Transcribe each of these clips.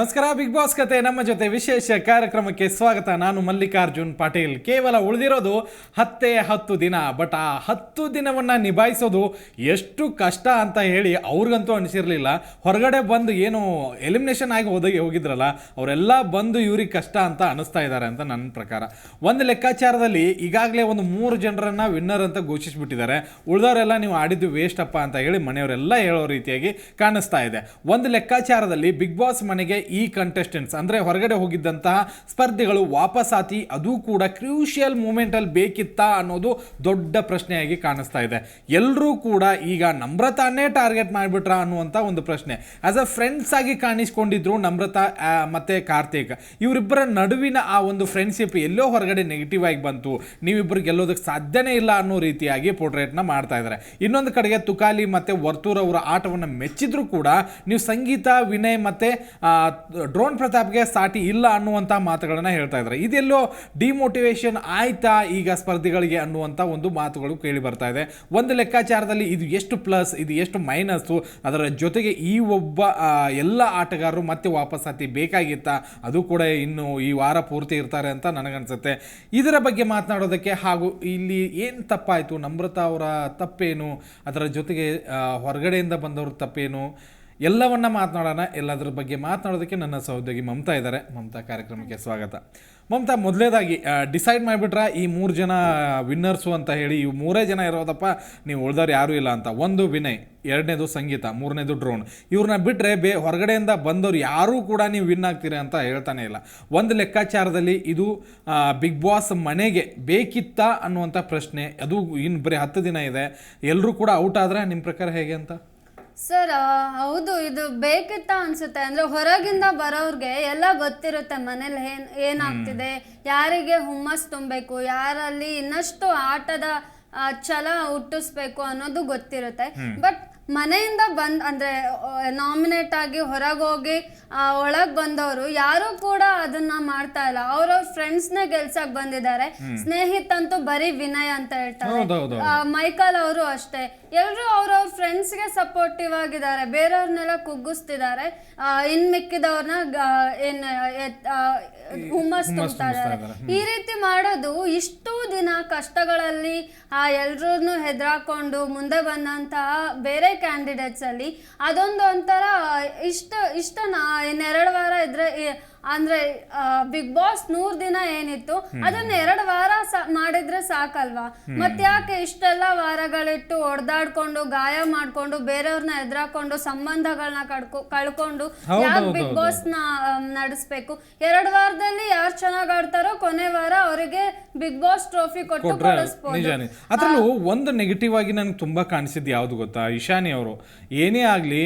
ನಮಸ್ಕಾರ big boss ಕತೆ. ನಮ್ಮ ಜೊತೆ ವಿಶೇಷ ಕಾರ್ಯಕ್ರಮಕ್ಕೆ ಸ್ವಾಗತ. ನಾನು ಮಲ್ಲಿಕಾರ್ಜುನ್ ಪಾಟೀಲ್. ಕೇವಲ ಉಳಿದಿರೋದು ಹತ್ತೇ ಹತ್ತು ದಿನ. ಬಟ್ ಆ ಹತ್ತು ದಿನವನ್ನು ನಿಭಾಯಿಸೋದು ಎಷ್ಟು ಕಷ್ಟ ಅಂತ ಹೇಳಿ ಅವ್ರಿಗಂತೂ ಅನಿಸಿರಲಿಲ್ಲ. ಹೊರಗಡೆ ಬಂದು ಏನು ಎಲಿಮಿನೇಷನ್ ಆಗಿ ಹೋದ ಹೋಗಿದ್ರಲ್ಲ, ಅವರೆಲ್ಲ ಬಂದು ಇವ್ರಿಗೆ ಕಷ್ಟ ಅಂತ ಅನಿಸ್ತಾ ಇದ್ದಾರೆ ಅಂತ ನನ್ನ ಪ್ರಕಾರ. ಒಂದು ಲೆಕ್ಕಾಚಾರದಲ್ಲಿ ಈಗಾಗಲೇ ಒಂದು ಮೂರು ಜನರನ್ನು ವಿನ್ನರ್ ಅಂತ ಘೋಷಿಸಿಬಿಟ್ಟಿದ್ದಾರೆ. ಉಳಿದವರೆಲ್ಲ ನೀವು ಆಡಿದ್ದು ವೇಸ್ಟಪ್ಪ ಅಂತ ಹೇಳಿ ಮನೆಯವರೆಲ್ಲ ಹೇಳೋ ರೀತಿಯಾಗಿ ಕಾಣಿಸ್ತಾ ಇದೆ. ಒಂದು ಲೆಕ್ಕಾಚಾರದಲ್ಲಿ ಬಿಗ್ ಬಾಸ್ ಮನೆಗೆ ಈ ಕಂಟೆಸ್ಟೆಂಟ್ಸ್ ಅಂದರೆ ಹೊರಗಡೆ ಹೋಗಿದ್ದಂತಹ ಸ್ಪರ್ಧಿಗಳು ವಾಪಸ್ಸಾತಿ ಅದು ಕೂಡ ಕ್ರೂಷಿಯಲ್ ಮೂಮೆಂಟಲ್ಲಿ ಬೇಕಿತ್ತಾ ಅನ್ನೋದು ದೊಡ್ಡ ಪ್ರಶ್ನೆಯಾಗಿ ಕಾಣಿಸ್ತಾ ಇದೆ. ಎಲ್ಲರೂ ಕೂಡ ಈಗ ನಮ್ರತಾನೇ ಟಾರ್ಗೆಟ್ ಮಾಡಿಬಿಟ್ರ ಅನ್ನುವಂಥ ಒಂದು ಪ್ರಶ್ನೆ. ಆಸ್ ಅ ಫ್ರೆಂಡ್ಸ್ ಆಗಿ ಕಾಣಿಸ್ಕೊಂಡಿದ್ರು ನಮ್ರತಾ ಮತ್ತು ಕಾರ್ತಿಕ್. ಇವರಿಬ್ಬರ ನಡುವಿನ ಆ ಒಂದು ಫ್ರೆಂಡ್ಶಿಪ್ ಎಲ್ಲೋ ಹೊರಗಡೆ ನೆಗೆಟಿವ್ ಆಗಿ ಬಂತು. ನೀವಿಬ್ಬರು ಗೆಲ್ಲೋದಕ್ಕೆ ಸಾಧ್ಯನೇ ಇಲ್ಲ ಅನ್ನೋ ರೀತಿಯಾಗಿ ಪೋರ್ಟ್ರೇಟ್ನ ಮಾಡ್ತಾ ಇದ್ದಾರೆ ಇನ್ನೊಂದು ಕಡೆಗೆ ತುಕಾಲಿ ಮತ್ತು ವರ್ತೂರ್ ಅವರ ಆಟವನ್ನು ಮೆಚ್ಚಿದ್ರು ಕೂಡ ನೀವು ಸಂಗೀತ, ವಿನಯ್ ಮತ್ತೆ ಡ್ರೋನ್ ಪ್ರತಾಪ್ಗೆ ಸಾಟಿ ಇಲ್ಲ ಅನ್ನುವಂಥ ಮಾತುಗಳನ್ನು ಹೇಳ್ತಾ ಇದ್ದಾರೆ. ಇದೆಲ್ಲೋ ಡಿಮೋಟಿವೇಶನ್ ಆಯ್ತಾ ಈಗ ಸ್ಪರ್ಧಿಗಳಿಗೆ ಅನ್ನುವಂಥ ಒಂದು ಮಾತುಗಳು ಕೇಳಿ ಬರ್ತಾ ಇದೆ. ಒಂದು ಲೆಕ್ಕಾಚಾರದಲ್ಲಿ ಇದು ಎಷ್ಟು ಪ್ಲಸ್ ಇದು ಎಷ್ಟು ಮೈನಸ್ಸು ಅದರ ಜೊತೆಗೆ ಈ ಒಬ್ಬ ಎಲ್ಲ ಆಟಗಾರರು ಮತ್ತೆ ವಾಪಸ್ಸಾತಿ ಬೇಕಾಗಿತ್ತಾ? ಅದು ಕೂಡ ಇನ್ನು ಈ ವಾರ ಪೂರ್ತಿ ಇರ್ತಾರೆ ಅಂತ ನನಗನ್ಸುತ್ತೆ. ಇದರ ಬಗ್ಗೆ ಮಾತನಾಡೋದಕ್ಕೆ ಹಾಗೂ ಇಲ್ಲಿ ಏನು ತಪ್ಪಾಯಿತು? ನಮ್ರತಾ ಅವರ ತಪ್ಪೇನು? ಅದರ ಜೊತೆಗೆ ಹೊರಗಡೆಯಿಂದ ಬಂದವ್ರ ತಪ್ಪೇನು? ಎಲ್ಲವನ್ನ ಮಾತನಾಡೋಣ, ಎಲ್ಲದರ ಬಗ್ಗೆ ಮಾತನಾಡೋದಕ್ಕೆ ನನ್ನ ಸಹೋದ್ಯೋಗಿ ಮಮತಾ ಇದ್ದಾರೆ. ಮಮತಾ ಕಾರ್ಯಕ್ರಮಕ್ಕೆ ಸ್ವಾಗತ. ಮಮತಾ, ಮೊದಲೇದಾಗಿ ಡಿಸೈಡ್ ಮಾಡಿಬಿಟ್ರೆ? ಈ ಮೂರು ಜನ ವಿನ್ನರ್ಸು ಅಂತ ಹೇಳಿ, ಇವು ಮೂರೇ ಜನ ಇರೋದಪ್ಪ, ನೀವು ಉಳ್ದವ್ರು ಯಾರೂ ಇಲ್ಲ ಅಂತ. ಒಂದು ವಿನಯ್, ಎರಡನೇದು ಸಂಗೀತ, ಮೂರನೇದು ಡ್ರೋನ್ ಇವ್ರನ್ನ ಬಿಟ್ಟರೆ ಬೇ, ಹೊರಗಡೆಯಿಂದ ಬಂದವ್ರು ಯಾರೂ ಕೂಡ ನೀವು ವಿನ್ ಆಗ್ತೀರಿ ಅಂತ ಹೇಳ್ತಾನೆ ಇಲ್ಲ. ಒಂದು ಲೆಕ್ಕಾಚಾರದಲ್ಲಿ ಇದು ಬಿಗ್ ಬಾಸ್ ಮನೆಗೆ ಬೇಕಿತ್ತಾ ಅನ್ನುವಂಥ ಪ್ರಶ್ನೆ. ಅದು ಇನ್ನು ಬರೀ ಹತ್ತು ದಿನ ಇದೆ. ಎಲ್ಲರೂ ಕೂಡ ಔಟ್ ಆದರೆ ನಿಮ್ಮ ಪ್ರಕಾರ ಹೇಗೆ ಅಂತ? ಸರ್ ಹೌದು ಇದು ಬೇಕಿತ್ತ ಅನ್ಸುತ್ತೆ. ಅಂದ್ರೆ ಹೊರಗಿಂದ ಬರೋರ್ಗೆ ಎಲ್ಲ ಗೊತ್ತಿರುತ್ತೆ ಮನೇಲಿ ಏನ್ ಏನಾಗ್ತಿದೆ ಯಾರಿಗೆ ಹುಮ್ಮಸ್ ತುಂಬಬೇಕು ಯಾರಲ್ಲಿ ಇನ್ನಷ್ಟು ಆಟದ ಆ, ಛಲ ಹುಟ್ಟಿಸ್ಬೇಕು ಅನ್ನೋದು ಗೊತ್ತಿರುತ್ತೆ. ಬಟ್ ಮನೆಯಿಂದ ಬಂದ್ ಅಂದ್ರೆ ನಾಮಿನೇಟ್ ಆಗಿ ಹೊರಗೆ ಹೋಗಿ ಒಳಗೆ ಬಂದವರು ಯಾರು ಕೂಡ ಅದನ್ನ ಮಾಡ್ತಾ ಇಲ್ಲ. ಅವ್ರವ್ರ ಫ್ರೆಂಡ್ಸ್ನೇ ಗೆಲ್ಸಕ್ ಬಂದಿದ್ದಾರೆ. ಸ್ನೇಹಿತಂತೂ ಬರೀ ವಿನಯ್ ಅಂತ ಹೇಳ್ತಾರೆ. ಮೈಕಲ್ ಅವರು ಅಷ್ಟೇ. ಎಲ್ಲರೂ ಅವ್ರವ್ರ ಫ್ರೆಂಡ್ಸ್ಗೆ ಸಪೋರ್ಟಿವ್ ಆಗಿದ್ದಾರೆ. ಬೇರೆಯವ್ರನ್ನೆಲ್ಲ ಕುಗ್ಗಿಸ್ತಿದ್ದಾರೆ. ಇನ್ ಮಿಕ್ಕಿದವ್ರನ್ನ ಏನ್ ಹುಮ್ಮಸ್ ತುಂಬ್ತಾ ಇದ್ದಾರೆ. ಈ ರೀತಿ ಮಾಡೋದು ಇಷ್ಟು ದಿನ ಕಷ್ಟಗಳಲ್ಲಿ ಆ ಎಲ್ರೂ ಹೆದರಾಕೊಂಡು ಮುಂದೆ ಬಂದಂತಹ ಬೇರೆ ಕ್ಯಾಂಡಿಡೇಟ್ಸ್ ಅಲ್ಲಿ. ಅದೊಂದು ಒಂಥರ ಇಷ್ಟ ನಾ ಇನ್ನೆರಡು ವಾರ ಇದ್ರೆ ಅಂದ್ರೆ ಬಿಗ್ ಬಾಸ್ ನೂರ್ ದಿನ ಏನಿತ್ತು ಅದನ್ನ ಎರಡು ವಾರ ಮಾಡಿದ್ರೆ ಸಾಕಲ್ವಾ? ಮತ್ತ್ಯಾಕೆ ಇಷ್ಟೆಲ್ಲ ವಾರಗಳಿಟ್ಟು ಹೊಡೆದಾಡ್ಕೊಂಡು ಗಾಯ ಮಾಡ್ಕೊಂಡು ಬೇರೆಯವ್ರನ್ನ ಎದುರಾಕೊಂಡು ಸಂಬಂಧಗಳನ್ನ ಕಡ್ಕೊ ಕಳ್ಕೊಂಡು ಯಾಕೆ ಬಿಗ್ ಬಾಸ್ನ ನಡೆಸ್ಬೇಕು? ಎರಡು ವಾರದಲ್ಲಿ ಯಾರು ಚೆನ್ನಾಗ್ ಆಡ್ತಾರೋ ಕೊನೆ ವಾರ ಅವರಿಗೆ ಬಿಗ್ ಬಾಸ್ ಟ್ರೋಫಿ ಕೊಟ್ಟು ಕಳಿಸ್ಬೋದು. ಅದ್ರಲ್ಲೂ ಒಂದು ನೆಗೆಟಿವ್ ಆಗಿ ನನಗೆ ತುಂಬಾ ಕಾಣಿಸಿದ್ದು ಯಾವ್ದು ಗೊತ್ತಾ? ಇಶಾನಿ ಅವರು. ಏನೇ ಆಗಲಿ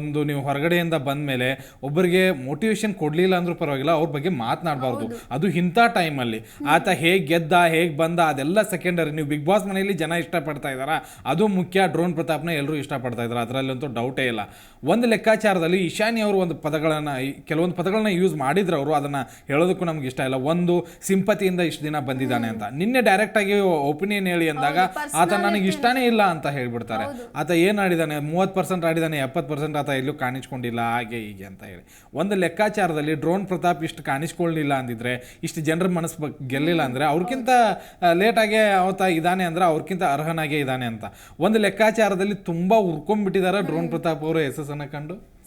ಒಂದು ನೀವು ಹೊರಗಡೆಯಿಂದ ಬಂದ ಮೇಲೆ ಒಬ್ಬರಿಗೆ ಮೋಟಿವೇಶನ್ ಕೊಡ್ಲಿಲ್ಲ ಅಂದ್ರೂ ಪರವಾಗಿಲ್ಲ ಅವ್ರ ಬಗ್ಗೆ ಮಾತನಾಡಬಾರ್ದು. ಅದು ಇಂಥ ಟೈಮಲ್ಲಿ. ಆತ ಹೇಗೆ ಗೆದ್ದ ಹೇಗೆ ಬಂದ ಅದೆಲ್ಲ ಸೆಕೆಂಡರಿ ನೀವು ಬಿಗ್ ಬಾಸ್ ಮನೆಯಲ್ಲಿ ಜನ ಇಷ್ಟಪಡ್ತಾ ಇದ್ದಾರಾ? ಅದು ಮುಖ್ಯ ಡ್ರೋನ್ ಪ್ರತಾಪ್ನ ಎಲ್ಲರೂ ಇಷ್ಟಪಡ್ತಾ ಇದ್ದಾರೆ ಅದರಲ್ಲಂತೂ ಡೌಟೇ ಇಲ್ಲ. ಒಂದು ಲೆಕ್ಕಾಚಾರದಲ್ಲಿ ಇಶಾನಿ ಅವರು ಒಂದು ಪದಗಳನ್ನು ಕೆಲವೊಂದು ಪದಗಳನ್ನ ಯೂಸ್ ಮಾಡಿದ್ರು ಅವರು. ಅದನ್ನ ಹೇಳೋದಕ್ಕೂ ನಮ್ಗೆ ಇಷ್ಟ ಇಲ್ಲ. ಒಂದು ಸಿಂಪತಿಯಿಂದ ಇಷ್ಟು ದಿನ ಬಂದಿದ್ದಾನೆ ಅಂತ. ನಿನ್ನೆ ಡೈರೆಕ್ಟ್ ಆಗಿ ಒಪಿನಿಯನ್ ಹೇಳಿ ಅಂದಾಗ ಆತ ನನಗೆ ಇಷ್ಟನೇ ಇಲ್ಲ ಅಂತ ಹೇಳ್ಬಿಡ್ತಾರೆ. ಆತ ಏನು ಆಡಿದಾನೆ? ಮೂವತ್ತು ಪರ್ಸೆಂಟ್ ಆಡಿದಾನೆ ಎಪ್ಪತ್ತು ಪರ್ಸೆಂಟ್ ಆತ ಎಲ್ಲೂ ಕಾಣಿಸ್ಕೊಂಡಿಲ್ಲ ಹಾಗೆ ಹೀಗೆ ಅಂತ ಹೇಳಿ. ಒಂದು ಲೆಕ್ಕಾಚಾರದಲ್ಲಿ ಡ್ರೋನ್ ಪ್ರತಾಪ್ ಇಷ್ಟು ಕಾಣಿಸ್ಕೊಳ್ಳಲಿಲ್ಲ ಅಂದಿದ್ರೆ, ಇಷ್ಟು ಜನರ ಮನಸ್ಸು ಗೆಲ್ಲಿಲ್ಲ ಅಂದ್ರೆ ಅವ್ರಿಗಿಂತ ಲೇಟಾಗೆ ಅವತ್ತ ಇದ್ದಾನೆ ಅಂದ್ರೆ ಅವ್ರಿಗಿಂತ ಅರ್ಹನಾಗೇ ಇದ್ದಾನೆ ಅಂತ. ಒಂದು ಲೆಕ್ಕಾಚಾರದಲ್ಲಿ ತುಂಬಾ ಉರ್ಕೊಂಡ್ಬಿಟ್ಟಿದ್ದಾರೆ ಡ್ರೋನ್ ಪ್ರತಾಪ್ ಅವರು ಯಶಸ್ಸನ್ನು ಕಂಡು.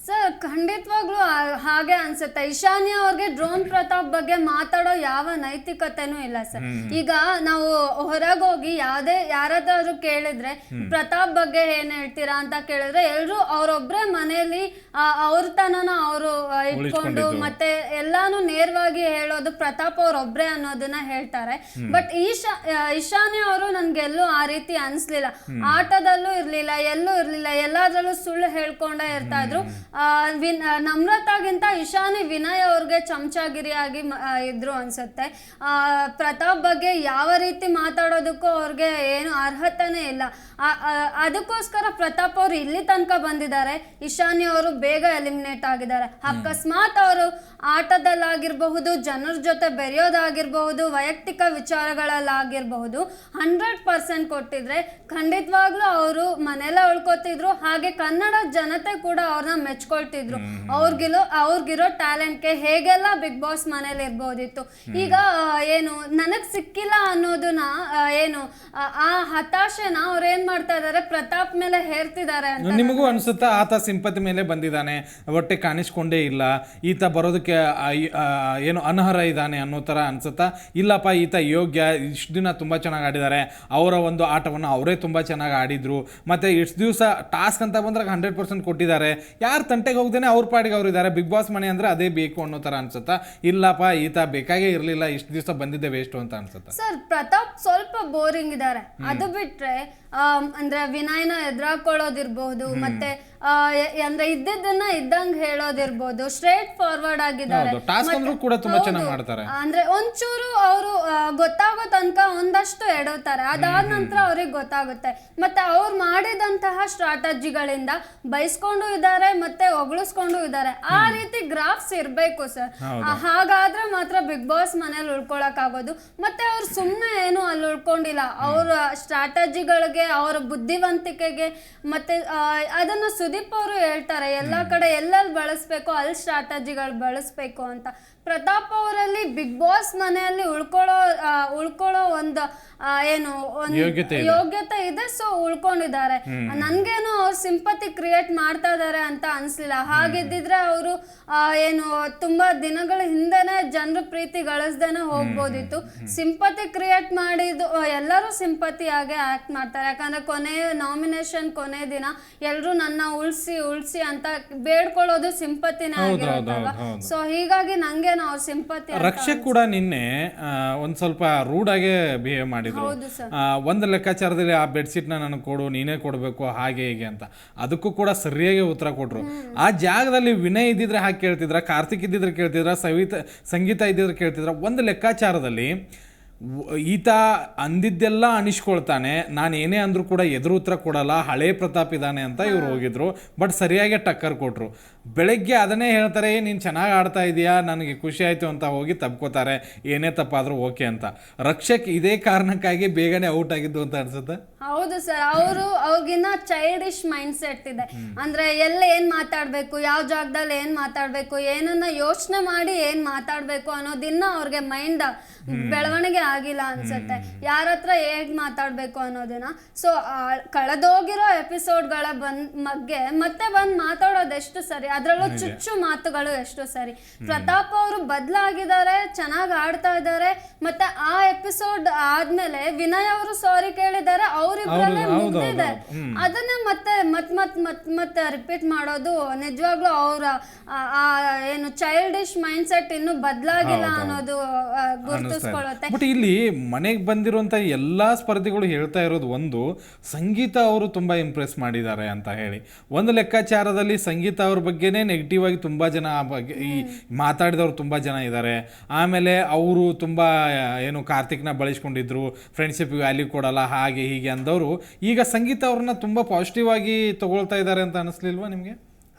ಖಂಡಿತವಾಗ್ಲೂ ಹಾಗೆ ಅನ್ಸುತ್ತೆ. ಈಶಾನ್ಯ ಅವ್ರಿಗೆ ಡ್ರೋನ್ ಪ್ರತಾಪ್ ಬಗ್ಗೆ ಮಾತಾಡೋ ಯಾವ ನೈತಿಕತೆನೂ ಇಲ್ಲ ಸರ್. ಈಗ ನಾವು ಹೊರಗೆ ಹೋಗಿ ಯಾವ್ದೇ ಯಾರಾದ್ರೂ ಕೇಳಿದ್ರೆ ಪ್ರತಾಪ್ ಬಗ್ಗೆ ಏನ್ ಹೇಳ್ತೀರಾ ಅಂತ ಕೇಳಿದ್ರೆ ಎಲ್ರು ಅವ್ರೊಬ್ರೆ ಮನೆಯಲ್ಲಿ ಅವ್ರತನನ ಅವರು ಇಟ್ಕೊಂಡು ಮತ್ತೆ ಎಲ್ಲಾನು ನೇರವಾಗಿ ಹೇಳೋದು ಪ್ರತಾಪ್ ಅವ್ರೊಬ್ರೆ ಅನ್ನೋದನ್ನ ಹೇಳ್ತಾರೆ. ಬಟ್ ಈಶಾ ಈಶಾನ್ಯ ಅವರು ಅವರು ನನ್ಗೆಲ್ಲೂ ಆ ರೀತಿ ಅನ್ಸ್ಲಿಲ್ಲ. ಆಟದಲ್ಲೂ ಇರ್ಲಿಲ್ಲ ಎಲ್ಲೂ ಇರ್ಲಿಲ್ಲ ಎಲ್ಲಾದ್ರಲ್ಲೂ ಸುಳ್ಳು ಹೇಳ್ಕೊಂಡೇ ಇರ್ತಾ ಇದ್ರು. ವಿನ್ ನಮ್ರತಾಗಿಂತ ಇಶಾನಿ ವಿನಯ್ ಅವ್ರಿಗೆ ಚಮಚಾಗಿರಿಯಾಗಿ ಆಗಿ ಇದ್ರು ಅನ್ಸುತ್ತೆ. ಪ್ರತಾಪ್ ಬಗ್ಗೆ ಯಾವ ರೀತಿ ಮಾತಾಡೋದಕ್ಕೂ ಅವ್ರಿಗೆ ಏನು ಅರ್ಹತೆನೇ ಇಲ್ಲ. ಅದಕ್ಕೋಸ್ಕರ ಪ್ರತಾಪ್ ಅವರು ಇಲ್ಲಿ ತನಕ ಬಂದಿದ್ದಾರೆ. ಇಶಾನಿ ಅವರು ಬೇಗ ಎಲಿಮಿನೇಟ್ ಆಗಿದ್ದಾರೆ. ಅಕಸ್ಮಾತ್ ಅವರು ಆಟದಲ್ಲಾಗಿರಬಹುದು, ಜನರ ಜೊತೆ ಬೆರೆಯೋದಾಗಿರಬಹುದು, ವೈಯಕ್ತಿಕ ವಿಚಾರಗಳಲ್ಲಾಗಿರಬಹುದು ಹಂಡ್ರೆಡ್ ಪರ್ಸೆಂಟ್ ಕೊಟ್ಟಿದ್ರೆ ಖಂಡಿತವಾಗ್ಲೂ ಅವರು ಮನೆಯಲ್ಲೇ ಉಳ್ಕೋತಿದ್ರು. ಹಾಗೆ ಕನ್ನಡ ಜನತೆ ಕೂಡ ಅವ್ರನ್ನ ಮೆಚ್ಕೊಳ್ತಿದ್ರು. ಇದ್ರು. ಅವ್ರಿಗಿರೋ ಅವ್ರಿಗಿರೋ ಟ್ಯಾಲೆಂಟ್ಗೆ ಹೇಗೆಲ್ಲ ಬಿಗ್ ಬಾಸ್ ಮನೇಲಿ ಇರ್ಬೋದಿತ್ತು. ಈಗ ಏನು ನನಗ್ ಸಿಕ್ಕಿಲ್ಲ ಅನ್ನೋದನ್ನ ಏನು ಆ, ಹತಾಶೆನ ಅವ್ರು ಏನ್ ಮಾಡ್ತಾ ಇದಾರೆ ಪ್ರತಾಪ್ ಮೇಲೆ ಹೇರ್ತಿದ್ದಾರೆ ಅಂತ ನಿಮಗೂ ಅನ್ಸುತ್ತಾ ಆತ ಸಿಂಪತಿ ಮೇಲೆ ಬಂದಿದ್ದಾನೆ ಹೊಟ್ಟೆ ಕಾಣಿಸ್ಕೊಂಡೇ ಇಲ್ಲ ಈತ ಬರೋದಕ್ಕೆ ಏನು ಅನರ್ಹ ಇದ್ದಾನೆ ಅನ್ನೋ ಥರ ಅನ್ಸುತ್ತಾ? ಇಲ್ಲಪ್ಪ ಈತ ಯೋಗ್ಯ ಇಷ್ಟು ದಿನ ತುಂಬ ಚೆನ್ನಾಗಿ ಆಡಿದ್ದಾರೆ ಅವರ ಒಂದು ಆಟವನ್ನು ಅವರೇ ತುಂಬ ಚೆನ್ನಾಗಿ ಆಡಿದ್ರು ಮತ್ತು ಇಷ್ಟು ದಿವಸ ಟಾಸ್ಕ್ ಅಂತ ಬಂದ್ರೆ ಹಂಡ್ರೆಡ್ ಪರ್ಸೆಂಟ್ ಕೊಟ್ಟಿದ್ದಾರೆ ಯಾರು ತಂಟೆಗೆ ಹೋಗ್ದೇನೆ ಅವ್ರ ಪಾಡಿಗೆ ಅವ್ರು ಇದ್ದಾರೆ ಬಿಗ್ ಬಾಸ್ ಮನೆ ಅಂದ್ರೆ ಅದೇ ಬೇಕು ಅನ್ನೋ ತರ ಅನ್ಸುತ್ತಾ? ಇಲ್ಲಪ್ಪ ಈತ ಬೇಕಾಗೇ ಇರಲಿಲ್ಲ ಇಷ್ಟು ದಿವಸ ಬಂದಿದ್ದೆ ವೇಸ್ಟ್ ಅಂತ ಅನ್ಸುತ್ತಾ? ಸರ್ ಪ್ರತಾಪ್ ಸ್ವಲ್ಪ ಬೋರಿಂಗ್ ಇದ್ದಾರೆ ಅದು ಬಿಟ್ರೆ ಆಮ್, ಅಂದ್ರೆ ವಿನಯನ ಎದುರಾಕೊಳ್ಳೋದಿರ್ಬಹುದು ಮತ್ತೆ ಅಂದ್ರೆ ಇದ್ದಿದ್ದನ್ನ ಇದ್ದಂಗ್ ಹೇಳೋದಿರ್ಬೋದು. ಸ್ಟ್ರೇಟ್ ಫಾರ್ವರ್ಡ್ ಆಗಿದ್ದಾರೆ. ಹೌದು ಅಂದ್ರೂ ಕೂಡ ತುಂಬ ಚೆನ್ನಾಗಿ ಮಾಡ್ತಾರೆ. ಅಂದ್ರೆ ಒಂಚೂರು ಅವರು ಗೊತ್ತಾಗೋ ತನಕ ಒಂದಷ್ಟು ಎಡವ್ತಾರೆ. ಅದಾದ ನಂತರ ಅವ್ರಿಗೆ ಗೊತ್ತಾಗುತ್ತೆ. ಮತ್ತೆ ಅವ್ರು ಮಾಡಿದಂತಹ ಸ್ಟ್ರಾಟಜಿಗಳಿಂದ ಬೈಸ್ಕೊಂಡು ಇದ್ದಾರೆ ಮತ್ತೆ ಹೊಗಳಿಸ್ಕೊಂಡು ಇದ್ದಾರೆ. ಆ ರೀತಿ ಗ್ರಾಫ್ಸ್ ಇರ್ಬೇಕು ಸರ್ ಹಾಗಾದ್ರೆ ಮಾತ್ರ ಬಿಗ್ ಬಾಸ್ ಮನೇಲಿ ಉಳ್ಕೊಳಕ್ ಆಗೋದು ಮತ್ತೆ ಅವ್ರು ಸುಮ್ಮನೆ ಏನು ಅಲ್ಲಿ ಉಳ್ಕೊಂಡಿಲ್ಲ. ಅವ್ರ ಸ್ಟ್ರಾಟಜಿಗಳಿಗೆ ಅವರ ಬುದ್ಧಿವಂತಿಕೆಗೆ ಮತ್ತೆ ಆ, ಅದನ್ನ ಸುದೀಪ್ ಅವರು ಹೇಳ್ತಾರೆ ಎಲ್ಲಾ ಕಡೆ ಎಲ್ಲೆಲ್ಲಿ ಬಳಸಬೇಕು ಅಲ್ಲಿ ಸ್ಟ್ರಾಟಜಿಗಳು ಬಳಸಬೇಕು ಅಂತ. ಪ್ರತಾಪ್ ಅವರಲ್ಲಿ ಬಿಗ್ ಬಾಸ್ ಮನೆಯಲ್ಲಿ ಉಳ್ಕೊಳ್ಳೋ ಆ, ಉಳ್ಕೊಳ್ಳೋ ಒಂದು ಆ, ಏನು ಒಂದು ಯೋಗ್ಯತೆ ಯೋಗ್ಯತೆ ಇದೆ ಸೊ ಉಳ್ಕೊಂಡಿದ್ದಾರೆ. ನನ್ಗೇನು ಅವ್ರು ಸಿಂಪತಿ ಕ್ರಿಯೇಟ್ ಮಾಡ್ತಾ ಇದಾರೆ ಅಂತ ಅನ್ಸ್ಲಿಲ್ಲ ಹಾಗಿದ್ದಿದ್ರೆ ಅವರು ಏನು ತುಂಬಾ ದಿನಗಳ ಹಿಂದೆನೆ ಜನರ ಪ್ರೀತಿ ಗಳಿಸ್ದೇನೆ ಹೋಗ್ಬೋದಿತ್ತು. ಸಿಂಪತಿ ಕ್ರಿಯೇಟ್ ಮಾಡಿದ್ದು ಆ, ಎಲ್ಲರೂ ಸಿಂಪತಿಯಾಗಿ ಆಕ್ಟ್ ಮಾಡ್ತಾರೆ. ಯಾಕಂದ್ರೆ ಕೊನೆ ನಾಮಿನೇಷನ್ ಕೊನೆ ದಿನ ಎಲ್ಲರೂ ನನ್ನ ಉಳ್ಸಿ ಉಳ್ಸಿ ಅಂತ ಬೇಡ್ಕೊಳ್ಳೋದು ಸಿಂಪತಿನೇ ಆಗಿರುತ್ತಲ್ವಾ ಸೊ ಹೀಗಾಗಿ ನಂಗೇನು ಅವ್ರ ಸಿಂಪತಿ ರಕ್ಷಕ್ ಕೂಡ ನಿನ್ನೆ ಒಂದು ಸ್ವಲ್ಪ ರೂಡಾಗೆ ಬಿಹೇವ್ ಮಾಡಿದ್ರು. ಒಂದ್ ಲೆಕ್ಕಾಚಾರದಲ್ಲಿ ಆ, ಬೆಡ್ಶೀಟ್ನ ನನಗೆ ಕೊಡು ನೀನೇ ಕೊಡಬೇಕು ಹಾಗೆ ಹೀಗೆ ಅಂತ. ಅದಕ್ಕೂ ಕೂಡ ಸರಿಯಾಗಿ ಉತ್ತರ ಕೊಟ್ರು. ಆ ಜಾಗದಲ್ಲಿ ವಿನಯ್ ಇದ್ದಿದ್ರೆ ಹಾಗೆ ಕೇಳ್ತಿದ್ರ ಕಾರ್ತಿಕ್ ಇದ್ದಿದ್ರೆ ಕೇಳ್ತಿದ್ರ ಸವಿತ ಸಂಗೀತ ಇದ್ದಿದ್ರೆ ಕೇಳ್ತಿದ್ರ. ಒಂದು ಲೆಕ್ಕಾಚಾರದಲ್ಲಿ ಈತ ಅಂದಿದ್ದೆಲ್ಲ ಅನಿಸ್ಕೊಳ್ತಾನೆ. ನಾನು ಏನೇ ಅಂದ್ರೂ ಕೂಡ ಎದುರು ಉತ್ತರ ಕೊಡಲ್ಲ ಹಳೇ ಪ್ರತಾಪ್ ಇದ್ದಾನೆ ಅಂತ ಇವ್ರು ಹೋಗಿದ್ರು. ಬಟ್ ಸರಿಯಾಗಿ ಟಕ್ಕರ್ ಕೊಟ್ರು. ಬೆಳಗ್ಗೆ ಅದನ್ನೇ ಹೇಳ್ತಾರೆ ನೀನು ಚೆನ್ನಾಗಿ ಆಡ್ತಾ ಇದೀಯಾ? ನನಗೆ ಖುಷಿ ಆಯಿತು ಅಂತ ಹೋಗಿ ತಪ್ಕೋತಾರೆ ಏನೇ ತಪ್ಪಾದರೂ ಓಕೆ ಅಂತ. ರಕ್ಷಕ್ ಇದೇ ಕಾರಣಕ್ಕಾಗಿ ಬೇಗನೆ ಔಟ್ ಆಗಿದ್ದು ಅಂತ ಅನ್ಸುತ್ತೆ? ಹೌದು ಸರ್ ಅವರು ಅವ್ರಿಗಿನ್ನ ಚೈಲ್ಡಿಶ್ ಮೈಂಡ್ ಸೆಟ್ ಇದೆ ಅಂದ್ರೆ ಎಲ್ಲ ಏನ್ ಮಾತಾಡ್ಬೇಕು ಯಾವ ಜಾಗದಲ್ಲಿ ಏನ್ ಮಾತಾಡ್ಬೇಕು ಏನನ್ನ ಯೋಚನೆ ಮಾಡಿ ಏನ್ ಮಾತಾಡ್ಬೇಕು ಅನ್ನೋದಿನ್ನ ಅವ್ರಿಗೆ ಮೈಂಡ್ ಬೆಳವಣಿಗೆ ಆಗಿಲ್ಲ ಅನ್ಸುತ್ತೆ. ಯಾರ ಹತ್ರ ಹೇಗ್ ಮಾತಾಡ್ಬೇಕು ಅನ್ನೋದನ್ನ. ಸೊ ಕಳೆದೋಗಿರೋ ಎಪಿಸೋಡ್ಗಳ ಬಂದ್ ಬಗ್ಗೆ ಮತ್ತೆ ಬಂದ್ ಮಾತಾಡೋದೆಷ್ಟು ಸರಿ? ಅದ್ರಲ್ಲೂ ಚುಚ್ಚು ಮಾತುಗಳು ಎಷ್ಟೋ ಸರಿ. ಪ್ರತಾಪ್ ಅವರು ಬದಲಾಗಿದ್ದಾರೆ ಚೆನ್ನಾಗಿ ಆಡ್ತಾ ಇದ್ದಾರೆ ಮತ್ತೆ ಆ ಎಪಿಸೋಡ್ ಆದ್ಮೇಲೆ ವಿನಯ್ ಅವರು ಸಾರಿ ಕೇಳಿದ್ದಾರೆ ಅವರಿಬ್ಬರಲ್ಲೇ ಅದನ್ನ ಮುಗ್ದಿದೆ ಹೌದು. ಮತ್ತೆ ಮತ್ ಮತ್ ಮತ್ ಮತ್ತೆ ರಿಪೀಟ್ ಮಾಡೋದು ನಿಜವಾಗ್ಲೂ ಅವರ ಆ ಏನು ಚೈಲ್ಡಿಶ್ ಮೈಂಡ್ ಸೆಟ್ ಇನ್ನು ಬದಲಾಗಿಲ್ಲ ಅನ್ನೋದು ಗುರುತಿಸ್ಕೊಳ್ಳುತ್ತೆ. ಬಟ್ ಇಲ್ಲಿ ಮನೆಗೆ ಬಂದಿರುವಂತ ಎಲ್ಲಾ ಸ್ಪರ್ಧಿಗಳು ಹೇಳ್ತಾ ಇರೋದು ಒಂದು ಸಂಗೀತ ಅವರು ತುಂಬಾ ಇಂಪ್ರೆಸ್ ಮಾಡಿದ್ದಾರೆ ಅಂತ ಹೇಳಿ. ಒಂದು ಲೆಕ್ಕಾಚಾರದಲ್ಲಿ ಸಂಗೀತ ಅವ್ರ ಬಗ್ಗೆನೇ ನೆಗೆಟಿವ್ ಆಗಿ ತುಂಬ ಜನ ಆ ಬಗ್ಗೆ ಈ ಮಾತಾಡಿದವರು ತುಂಬ ಜನ ಇದ್ದಾರೆ ಆಮೇಲೆ ಅವರು ತುಂಬ, ಏನು ಕಾರ್ತಿಕ್ನ ಬಳಸ್ಕೊಂಡಿದ್ರು ಫ್ರೆಂಡ್ಶಿಪ್ ವ್ಯಾಲ್ಯೂ ಕೊಡಲ್ಲ, ಹಾಗೆ ಹೀಗೆ ಅಂದವರು. ಈಗ ಸಂಗೀತ ಅವ್ರನ್ನ ತುಂಬ ಪಾಸಿಟಿವ್ ಆಗಿ ತಗೊಳ್ತಾ ಇದ್ದಾರೆ ಅಂತ ಅನಿಸ್ಲಿಲ್ವಾ ನಿಮಗೆ?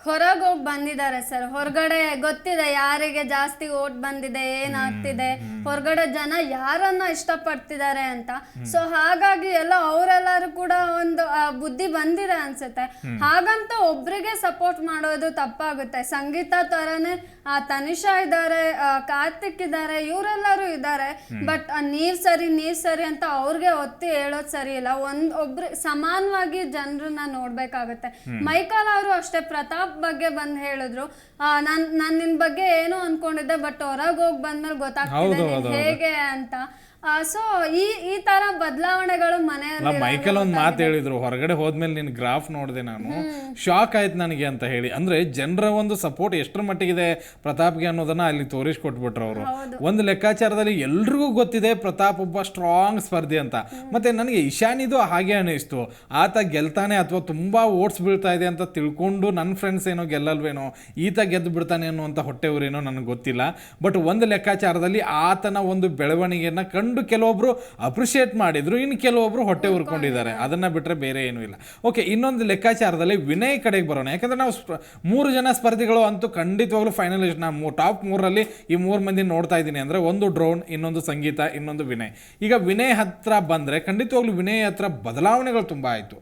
ಹೊರಗೆ ಹೋಗಿ ಬಂದಿದ್ದಾರೆ ಸರ್. ಹೊರಗಡೆ ಗೊತ್ತಿದೆ ಯಾರಿಗೆ ಜಾಸ್ತಿ ಓಟ್ ಬಂದಿದೆ ಏನಾಗ್ತಿದೆ ಹೊರಗಡೆ ಜನ ಯಾರನ್ನ ಇಷ್ಟಪಡ್ತಿದ್ದಾರೆ ಅಂತ. ಸೊ ಹಾಗಾಗಿ ಎಲ್ಲ ಅವರೆಲ್ಲರೂ ಕೂಡ ಒಂದು ಬುದ್ಧಿ ಬಂದಿದೆ ಅನ್ಸುತ್ತೆ. ಹಾಗಂತ ಒಬ್ರಿಗೆ ಸಪೋರ್ಟ್ ಮಾಡೋದು ತಪ್ಪಾಗುತ್ತೆ. ಸಂಗೀತ ತರನೇ ಆ, ತನಿಷಾ ಇದ್ದಾರೆ ಕಾರ್ತಿಕ್ ಇದ್ದಾರೆ ಇವರೆಲ್ಲರೂ ಇದ್ದಾರೆ. ಬಟ್ ನೀರ್ ಸರಿ ನೀರ್ ಸರಿ ಅಂತ ಅವ್ರಿಗೆ ಒತ್ತಿ ಹೇಳೋದ್ ಸರಿ ಇಲ್ಲ. ಒಂದ್ ಒಬ್ರು ಸಮಾನವಾಗಿ ಜನರನ್ನ ನೋಡ್ಬೇಕಾಗುತ್ತೆ. ಮೈಕಲ್ ಅವರು ಅಷ್ಟೇ ಪ್ರತಾಪ್ ಬಗ್ಗೆ ಬಂದ್ ಹೇಳಿದ್ರು. ನಾನು ನಾನ್ ನಾನ್ ನಿನ್ ಬಗ್ಗೆ ಏನೋ ಅನ್ಕೊಂಡಿದ್ದೆ ಬಟ್ ಹೊರಗೆ ಹೋಗಿ ಬಂದ್ಮೇಲೆ ಗೊತ್ತಾಗ್ತಿದೆ ನೀನ್ ಹೇಗೆ ಅಂತ. ಸೊ ಈ ಈ ತರ ಬದಲಾವಣೆಗಳು ಮನೆ ಮೈಕಲ್ ಒಂದು ಮಾತು ಹೇಳಿದ್ರು ಹೊರಗಡೆ ಹೋದ್ಮೇಲೆ ನಿನ್ನ ಗ್ರಾಫ್ ನೋಡಿದೆ ನಾನು. ಶಾಕ್ ಆಯ್ತು ನನಗೆ ಅಂತ ಹೇಳಿ. ಅಂದ್ರೆ ಜನರ ಒಂದು ಸಪೋರ್ಟ್ ಎಷ್ಟರ ಮಟ್ಟಿಗಿದೆ ಪ್ರತಾಪ್ಗೆ ಅನ್ನೋದನ್ನ ಅಲ್ಲಿ ತೋರಿಸ್ಕೊಟ್ಬಿಟ್ರು ಅವರು. ಒಂದು ಲೆಕ್ಕಾಚಾರದಲ್ಲಿ ಎಲ್ರಿಗೂ ಗೊತ್ತಿದೆ ಪ್ರತಾಪ್ ಒಬ್ಬ ಸ್ಟ್ರಾಂಗ್ ಸ್ಪರ್ಧಿ ಅಂತ. ಮತ್ತೆ ನನಗೆ ಇಶಾನಿದು ಹಾಗೆ ಅನಿಸ್ತು ಆತ ಗೆಲ್ತಾನೆ ಅಥವಾ ತುಂಬಾ ಓಟ್ಸ್ ಬೀಳ್ತಾ ಇದೆ ಅಂತ ತಿಳ್ಕೊಂಡು ನನ್ನ ಫ್ರೆಂಡ್ಸ್ ಏನೋ ಗೆಲ್ಲಲ್ವೇನೋ ಈತ ಗೆದ್ದು ಬಿಡ್ತಾನೆ ಅನ್ನುವಂಥ ಏನೋ ನನಗೆ ಗೊತ್ತಿಲ್ಲ. ಬಟ್ ಒಂದು ಲೆಕ್ಕಾಚಾರದಲ್ಲಿ ಆತನ ಒಂದು ಬೆಳವಣಿಗೆಯನ್ನ ಕಣ್ಣು ಕಂಡು ಕೆಲವೊಬ್ರು ಅಪ್ರಿಷಿಯೇಟ್ ಮಾಡಿದ್ರು ಇನ್ನು ಕೆಲವೊಬ್ರು ಹೊಟ್ಟೆ ಉರ್ಕೊಂಡಿದ್ದಾರೆ. ಅದನ್ನ ಬಿಟ್ರೆ ಬೇರೆ ಏನೂ ಇಲ್ಲ. ಓಕೆ ಇನ್ನೊಂದು ಲೆಕ್ಕಾಚಾರದಲ್ಲಿ ವಿನಯ್ ಕಡೆಗೆ ಬರೋಣ. ಯಾಕಂದ್ರೆ ನಾವು ಮೂರು ಜನ ಸ್ಪರ್ಧಿಗಳು ಅಂತೂ ಖಂಡಿತವಾಗ್ಲೂ ಫೈನಲಿಸ್ಟ್ ನಾವು ಟಾಪ್ ಮೂರರಲ್ಲಿ ಈ ಮೂರು ಮಂದಿ ನೋಡ್ತಾ ಇದ್ದೀನಿ ಅಂದ್ರೆ ಒಂದು ಡ್ರೋನ್ ಇನ್ನೊಂದು ಸಂಗೀತ ಇನ್ನೊಂದು ವಿನಯ್. ಈಗ ವಿನಯ್ ಹತ್ರ ಬಂದ್ರೆ ಖಂಡಿತವಾಗ್ಲೂ ವಿನಯ್ ಹತ್ರ ಬದಲಾವಣೆಗಳು ತುಂಬ ಆಯಿತು.